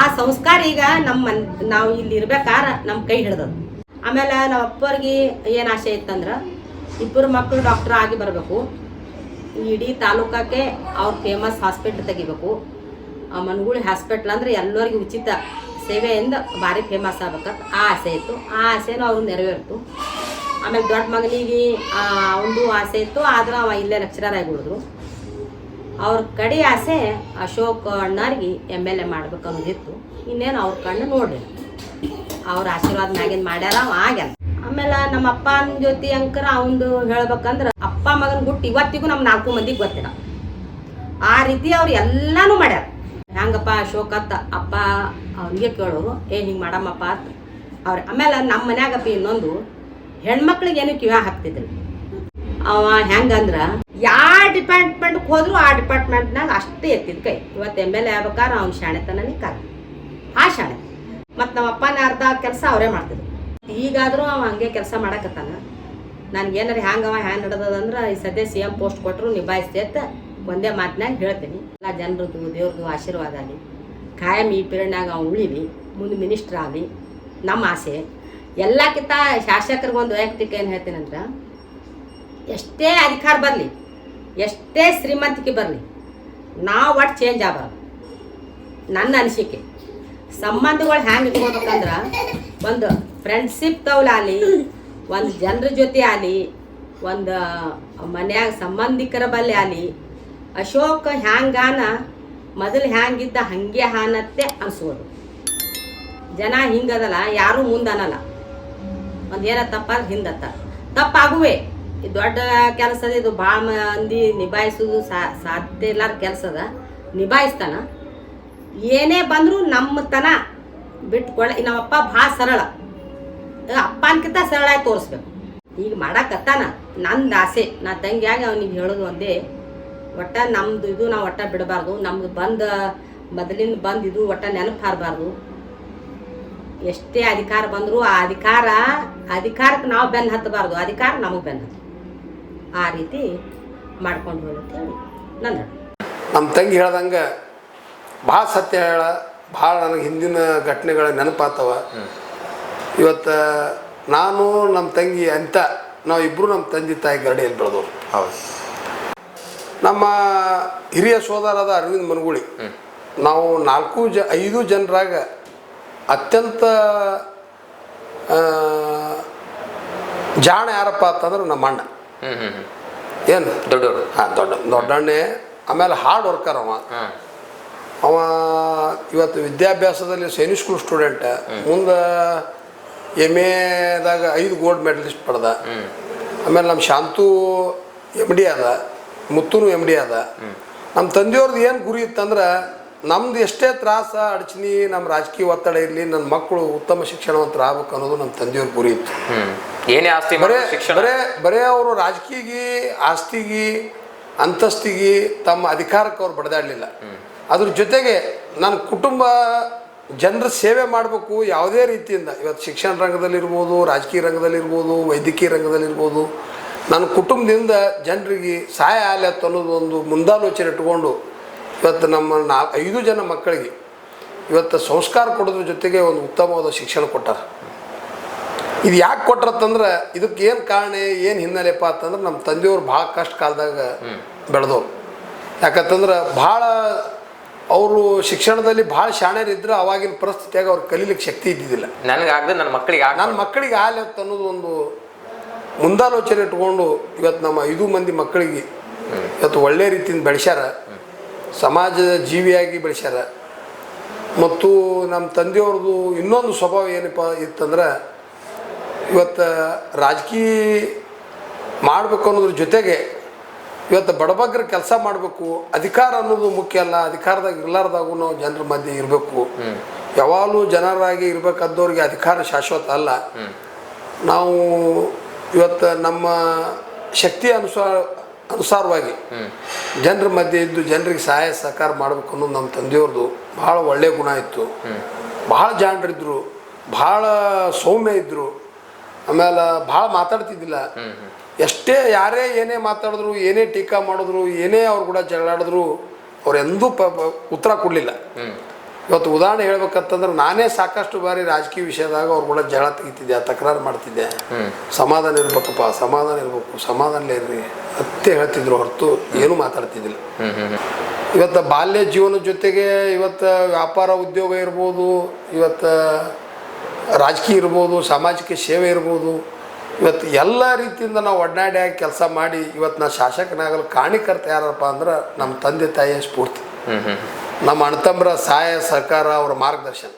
ಆ ಸಂಸ್ಕಾರ ಈಗ ನಮ್ಮ ನಾವು ಇಲ್ಲಿ ಇರ್ಬೇಕಾರ ನಮ್ಮ ಕೈ ಹಿಡ್ದದು. ಆಮೇಲೆ ನಮ್ಮ ಅಪ್ಪವ್ರಿಗೆ ಏನು ಆಸೆ ಇತ್ತಂದ್ರೆ ಇಬ್ಬರು ಮಕ್ಕಳು ಡಾಕ್ಟರ್ ಆಗಿ ಬರಬೇಕು. ಇಡೀ ತಾಲೂಕಕ್ಕೆ ಅವ್ರು ಫೇಮಸ್ ಹಾಸ್ಪಿಟ್ಲ್ ತೆಗಿಬೇಕು. ಆ ಮನ್ಗುಳಿ ಹಾಸ್ಪಿಟ್ಲ್ ಅಂದ್ರೆ ಎಲ್ಲರಿಗೂ ಉಚಿತ ಸೇವೆಯಿಂದ ಭಾರಿ ಫೇಮಸ್ ಆಗ್ಬೇಕಂತ ಆ ಆಸೆ ಇತ್ತು. ಆ ಆಸೆನೂ ಅವ್ರು ನೆರವೇರಿತು. ಆಮೇಲೆ ದೊಡ್ಡ ಮಗನಿಗೆ ಅವನದು ಆಸೆ ಇತ್ತು. ಆದ್ರೆ ಅವ ಇಲ್ಲೇ ಲೆಕ್ಚರರ್ ಆಗಿ ಉಳಿದ್ರು ಅವ್ರ ಕಡೆ ಆಸೆ ಅಶೋಕ್ ಅಣ್ಣರಿಗೆ ಎಂ ಎಲ್ ಎ ಮಾಡ್ಬೇಕು ಅನ್ನೋದಿತ್ತು. ಇನ್ನೇನು ಅವ್ರ ಕಣ್ಣು ನೋಡ್ರಿ ಅವ್ರ ಆಶೀರ್ವಾದ ಮ್ಯಾಗಿಂದ ಮಾಡ್ಯಾರ ಅವ, ಆಗ್ಯಾನ. ಆಮೇಲೆ ನಮ್ಮ ಅಪ್ಪನ ಜೊತೆ ಅಂಕರ ಅವಂದು ಹೇಳ್ಬೇಕಂದ್ರೆ, ಅಪ್ಪ ಮಗನ ಗುಟ್ಟು ಇವತ್ತಿಗೂ ನಮ್ಮ ನಾಲ್ಕು ಮಂದಿಗೆ ಗೊತ್ತಿಲ್ಲ. ಆ ರೀತಿ ಅವ್ರು ಎಲ್ಲಾನು ಮಾಡ್ಯಾರ. ಹೆಂಗಪ್ಪ ಅಶೋಕ್ ಅತ್ತ, ಅಪ್ಪ ಅವ್ರಿಗೆ ಕೇಳೋರು, ಏ, ಹಿಂಗೆ ಮಾಡಮ್ಮಪ್ಪ ಅಂತ. ಅವ್ರ, ಆಮೇಲೆ ನಮ್ಮ ಮನ್ಯಾಗಪ್ಪ ಇನ್ನೊಂದು ಹೆಣ್ಮಕ್ಳಿಗೆ ಏನು ಕಿವ್ಯಾ ಹಾಕ್ತಿದ್ರು ಅವ ಹೆಂಗಂದ್ರ, ಯಾವ ಡಿಪಾರ್ಟ್ಮೆಂಟ್ಗೆ ಹೋದ್ರು ಆ ಡಿಪಾರ್ಟ್ಮೆಂಟ್ನಾಗ ಅಷ್ಟೇ ಎತ್ತಿದ ಕೈ. ಇವತ್ತು ಎಂ ಎಲ್ ಎ ಆಗ್ಬೇಕಾದ್ರೆ ಅವ್ನ ಶಾಣೆತನನೇ ಕಾಲ ಆ ಶಾಣೆ. ಮತ್ತು ನಮ್ಮ ಅಪ್ಪನ ಅರ್ಧ ಕೆಲಸ ಅವರೇ ಮಾಡ್ತಿದ್ರು. ಈಗಾದರೂ ಅವ ಹಂಗೆ ಕೆಲಸ ಮಾಡಕತ್ತಾನ. ನನಗೆ ಏನಾರ ಹ್ಯಾಂಗ ಅವ, ಹ್ಯಾಂಗ್ ನಡೆದಂದ್ರೆ ಈ ಸದ್ಯ ಸಿ ಎಂ ಪೋಸ್ಟ್ ಕೊಟ್ಟರು ಅಂತ ಒಂದೇ ಮಾತಿನಾಗ ಹೇಳ್ತೀನಿ. ಎಲ್ಲ ಜನರದ್ದು, ದೇವ್ರದ್ದು ಆಶೀರ್ವಾದ ಆಗಲಿ. ಕಾಯಂ ಈ ಪೀರಿಯಡ್ನಾಗ ಅವ್ನು ಉಳಿಲಿ, ಮುಂದೆ ಮಿನಿಸ್ಟ್ರ್ ಆಗಲಿ. ನಮ್ಮ ಆಸೆ. ಎಲ್ಲಕ್ಕಿಂತ ಶಾಸಕರಿಗೆ ಒಂದು ವೈಯಕ್ತಿಕ ಏನು ಹೇಳ್ತೀನಂದ್ರೆ ಎಷ್ಟೇ ಅಧಿಕಾರ ಬರಲಿ, ಎಷ್ಟೇ ಶ್ರೀಮಂತಿಕೆ ಬರಲಿ, ನಾವು ಒಟ್ಟು ಚೇಂಜ್ ಆಗಬಾರ್ದು. ನನ್ನ ಅನಿಸಿಕೆ. ಸಂಬಂಧಗಳು ಹ್ಯಾಂಗೆ ಇಟ್ಕೋಬೇಕಂದ್ರೆ, ಒಂದು ಫ್ರೆಂಡ್ಶಿಪ್ ಆಗಲಿ, ಒಂದು ಜನರ ಜೊತೆ ಆಗಲಿ, ಒಂದು ಮನ್ಯಾಗ ಸಂಬಂಧಿಕರ ಬಲ್ಲಿ ಆಗಲಿ, ಅಶೋಕ ಹ್ಯಾಂಗಾನ ಮೊದಲು ಹ್ಯಾಂಗಿದ್ದ ಹಾಗೆ ಹಾನತ್ತೆ ಅನಿಸೋದು ಜನ ಹಿಂಗದಲ್ಲ, ಯಾರೂ ಮುಂದನಲ್ಲ ಒಂದು ಏನೋ ತಪ್ಪಾದ್ರೆ ಹಿಂದತ್ತ. ತಪ್ಪಾಗುವೆ. ಇದು ದೊಡ್ಡ ಕೆಲಸ ಇದು ಭಾಳ ಮಂದಿ ನಿಭಾಯಿಸೋದು ಸಾಧ್ಯ ಇಲ್ಲಾರ ಕೆಲಸದ. ನಿಭಾಯಿಸ್ತಾನ. ಏನೇ ಬಂದರೂ ನಮ್ಮತನ ಬಿಟ್ಕೊಳ್ಳ ನಮ್ಮಪ್ಪ ಭಾಳ ಸರಳ. ಅಪ್ಪನ್ಕಿಂತ ಸರಳಾಗಿ ತೋರಿಸ್ಬೇಕು. ಈಗ ಮಾಡಕತ್ತಾನ. ನಂದು ಆಸೆ. ನಾ ತಂಗಿಯಾಗಿ ಅವ್ನಿಗೆ ಹೇಳೋದು ಒಂದೇ. ಒಟ್ಟ ನಮ್ದು ಇದು ನಾವು ಒಟ್ಟ ಬಿಡಬಾರ್ದು. ನಮ್ದು ಬಂದ, ಮೊದಲಿಂದ ಬಂದು ಇದು ಒಟ್ಟ ನೆನಪು ಹಾರಬಾರ್ದು. ಎಷ್ಟೇ ಅಧಿಕಾರ ಬಂದರೂ ಆ ಅಧಿಕಾರ ಅಧಿಕಾರಕ್ಕೆ ನಾವು ಬೆನ್ನು ಹತ್ತಬಾರ್ದು. ಅಧಿಕಾರ ನಮಗೆ ಬೆನ್ನು ಹತ್ತು ಆ ರೀತಿ ಮಾಡ್ಕೊಂಡು ಹೋಗಿ ಅಂತ ನನ್ನ ನಮ್ಮ ತಂಗಿ ಹೇಳ್ದಂಗೆ ಭಾಳ ಸತ್ಯ ಹೇಳ ಭಾಳ ನನಗೆ ಹಿಂದಿನ ಘಟನೆಗಳ ನೆನಪಾತವ. ಇವತ್ತು ನಾನು ನಮ್ಮ ತಂಗಿ ಅಂತ ನಾವು ಇಬ್ಬರು ನಮ್ಮ ತಂದೆ ತಾಯಿ ಗರಡಿಯಲ್ಲಿ ಬೆಳೆದವರು. ಹೌದು. ನಮ್ಮ ಹಿರಿಯ ಸೋದರದ ಅರವಿಂದ್ ಮನಗುಳಿ. ನಾವು ನಾಲ್ಕು ಜ ಐದು ಜನರಾಗ ಅತ್ಯಂತ ಜಾಣ ಯಾರಪ್ಪ ಅಂತಂದ್ರೆ ನಮ್ಮ ಅಣ್ಣ. ಏನು? ದೊಡ್ಡವರು. ಹಾಂ ದೊಡ್ಡ ದೊಡ್ಡಣ್ಣೆ ಆಮೇಲೆ ಹಾರ್ಡ್ ವರ್ಕರ್ ಅವ. ಅವ ಇವತ್ತು ವಿದ್ಯಾಭ್ಯಾಸದಲ್ಲಿ ಸೈನಿಕ್ ಸ್ಕೂಲ್ ಸ್ಟೂಡೆಂಟ್ ಮುಂದೆ ಎಂ ಎದಾಗ ಐದು ಗೋಲ್ಡ್ ಮೆಡಲಿಸ್ಟ್ ಪಡೆದ. ಆಮೇಲೆ ನಮ್ಮ ಶಾಂತು ಎಂ ಡಿ ಅದ ಮುತ್ತುನು ಎಂ ಡಿ ಅದ ನಮ್ಮ ತಂದೆಯವ್ರದ್ದು ಏನು ಗುರಿ ಇತ್ತಂದ್ರೆ ನಮ್ದು ಎಷ್ಟೇ ತ್ರಾಸ ಅಡಚಣಿ ನಮ್ಮ ರಾಜಕೀಯ ಒತ್ತಡ ಇರಲಿ ನನ್ನ ಮಕ್ಕಳು ಉತ್ತಮ ಶಿಕ್ಷಣವಂತರ ಆಗ್ಬೇಕು ಅನ್ನೋದು ನಮ್ಮ ತಂದೆಯವ್ರ ಗುರಿ ಇತ್ತು. ಏನೇ ಆಸ್ತಿ ಬರೇ ಬರೇ ಬರೇ ಅವರು ರಾಜಕೀಯಗಿ ಆಸ್ತಿಗಿ ಅಂತಸ್ತಿಗಿ ತಮ್ಮ ಅಧಿಕಾರಕ್ಕೆ ಅವ್ರು ಬಡದಾಡಲಿಲ್ಲ. ಅದ್ರ ಜೊತೆಗೆ ನನ್ನ ಕುಟುಂಬ ಜನರ ಸೇವೆ ಮಾಡಬೇಕು ಯಾವುದೇ ರೀತಿಯಿಂದ. ಇವತ್ತು ಶಿಕ್ಷಣ ರಂಗದಲ್ಲಿರ್ಬೋದು ರಾಜಕೀಯ ರಂಗದಲ್ಲಿರ್ಬೋದು ವೈದ್ಯಕೀಯ ರಂಗದಲ್ಲಿರ್ಬೋದು. ನನ್ನ ಕುಟುಂಬದಿಂದ ಜನರಿಗೆ ಸಹಾಯ ಆಗಲಿ ಅಂತ ಅನ್ನೋದು ಒಂದು ಮುಂದಾಲೋಚನೆ ಇಟ್ಕೊಂಡು ಇವತ್ತು ನಮ್ಮ ನಾ ಐದು ಜನ ಮಕ್ಕಳಿಗೆ ಇವತ್ತು ಸಂಸ್ಕಾರ ಕೊಡೋದ್ರ ಜೊತೆಗೆ ಒಂದು ಉತ್ತಮವಾದ ಶಿಕ್ಷಣ ಕೊಟ್ಟಾರ. ಇದು ಯಾಕೆ ಕೊಟ್ರತ್ತಂದ್ರೆ ಇದಕ್ಕೆ ಏನು ಕಾರಣ ಏನು ಹಿನ್ನೆಲೆಪ್ಪ ಅಂತಂದ್ರೆ ನಮ್ಮ ತಂದೆಯವ್ರು ಭಾಳ ಕಷ್ಟ ಕಾಲದಾಗ ಬೆಳೆದವ್ರು. ಯಾಕಂತಂದ್ರೆ ಭಾಳ ಅವರು ಶಿಕ್ಷಣದಲ್ಲಿ ಭಾಳ ಶಾಣ್ಯರಿದ್ದರೆ ಅವಾಗಿನ ಪರಿಸ್ಥಿತಿಯಾಗ ಅವ್ರು ಕಲೀಲಿಕ್ಕೆ ಶಕ್ತಿ ಇದ್ದಿದ್ದಿಲ್ಲ. ನನಗಾಗದೆ ನನ್ನ ಮಕ್ಕಳಿಗೆ ಆಗ ನನ್ನ ಮಕ್ಕಳಿಗೆ ಆಲಿ ಅಂತ ಅನ್ನೋದು ಒಂದು ಮುಂದಾಲೋಚನೆ ಇಟ್ಕೊಂಡು ಇವತ್ತು ನಮ್ಮ ಐದು ಮಂದಿ ಮಕ್ಕಳಿಗೆ ಇವತ್ತು ಒಳ್ಳೆ ರೀತಿಯಿಂದ ಬೆಳೆಸ್ಯಾರ. ಸಮಾಜದ ಜೀವಿಯಾಗಿ ಬೆಳೆಸ್ಯಾರ. ಮತ್ತು ನಮ್ಮ ತಂದೆಯವ್ರದ್ದು ಇನ್ನೊಂದು ಸ್ವಭಾವ ಏನಪ್ಪ ಇತ್ತಂದ್ರೆ ಇವತ್ತು ರಾಜಕೀಯ ಮಾಡಬೇಕು ಅನ್ನೋದ್ರ ಜೊತೆಗೆ ಇವತ್ತು ಬಡಬಗ್ರ ಕೆಲಸ ಮಾಡಬೇಕು ಅಧಿಕಾರ ಅನ್ನೋದು ಮುಖ್ಯ ಅಲ್ಲ ಅಧಿಕಾರದಾಗ ಇರ್ಲಾರ್ದಾಗೂ ನಾವು ಜನರ ಮಧ್ಯೆ ಇರಬೇಕು. ಯಾವಾಗಲೂ ಜನರಾಗಿ ಇರಬೇಕಾದವ್ರಿಗೆ ಅಧಿಕಾರ ಶಾಶ್ವತ ಅಲ್ಲ. ನಾವು ಇವತ್ತು ನಮ್ಮ ಶಕ್ತಿ ಅನುಸಾರ ಅನುಸಾರವಾಗಿ ಜನರ ಮಧ್ಯೆ ಇದ್ದು ಜನರಿಗೆ ಸಹಾಯ ಸಹಕಾರ ಮಾಡಬೇಕು ಅನ್ನೋದು ನಮ್ಮ ತಂದೆಯವ್ರದ್ದು ಭಾಳ ಒಳ್ಳೆಯ ಗುಣ ಇತ್ತು. ಭಾಳ ಜಾಣರಿದ್ರು ಭಾಳ ಸೌಮ್ಯ ಇದ್ದರು ಆಮೇಲೆ ಭಾಳ ಮಾತಾಡ್ತಿದ್ದಿಲ್ಲ. ಎಷ್ಟೇ ಯಾರೇ ಏನೇ ಮಾತಾಡಿದ್ರು, ಏನೇ ಟೀಕಾ ಮಾಡಿದ್ರು, ಏನೇ ಅವ್ರ ಕೂಡ ಜಗಳಾಡಿದ್ರು, ಅವ್ರು ಪ- ಉತ್ತರ ಕೊಡಲಿಲ್ಲ. ಇವತ್ತು ಉದಾಹರಣೆ ಹೇಳ್ಬೇಕಂತಂದ್ರೆ ನಾನೇ ಸಾಕಷ್ಟು ಬಾರಿ ರಾಜಕೀಯ ವಿಷಯದಾಗ ಅವ್ರ ಕೂಡ ಜಗಳ ತೆಗಿತಿದ್ದೆ ತಕರಾರು ಮಾಡ್ತಿದ್ದೆ. ಸಮಾಧಾನ ಇರ್ಬೇಕಪ್ಪ ಸಮಾಧಾನ ಇರ್ಬೇಕು ಸಮಾಧಾನ ಇರ್ರಿ ಅತ್ತೆ ಹೇಳ್ತಿದ್ರು ಹೊರತು ಏನು ಮಾತಾಡ್ತಿದ್ದಿಲ್ಲ. ಇವತ್ತು ಬಾಲ್ಯ ಜೀವನದ ಜೊತೆಗೆ ಇವತ್ತು ವ್ಯಾಪಾರ ಉದ್ಯೋಗ ಇರ್ಬೋದು ಇವತ್ತು ರಾಜಕೀಯ ಇರ್ಬೋದು ಸಾಮಾಜಿಕ ಸೇವೆ ಇರ್ಬೋದು ಇವತ್ತು ಎಲ್ಲ ರೀತಿಯಿಂದ ನಾವು ಒಡನಾಡಿಯಾಗಿ ಕೆಲಸ ಮಾಡಿ ಇವತ್ತು ನಾ ಶಾಸಕನಾಗಲು ಕಾಣಿಕರ್ತ ಯಾರಪ್ಪ ಅಂದ್ರೆ ನಮ್ಮ ತಂದೆ ತಾಯಿಯ ಸ್ಫೂರ್ತಿ. ನಮ್ಮ ಅಣ್ಣತಮ್ಮರ ಸಹಾಯ ಸರ್ಕಾರ ಅವರ ಮಾರ್ಗದರ್ಶನ.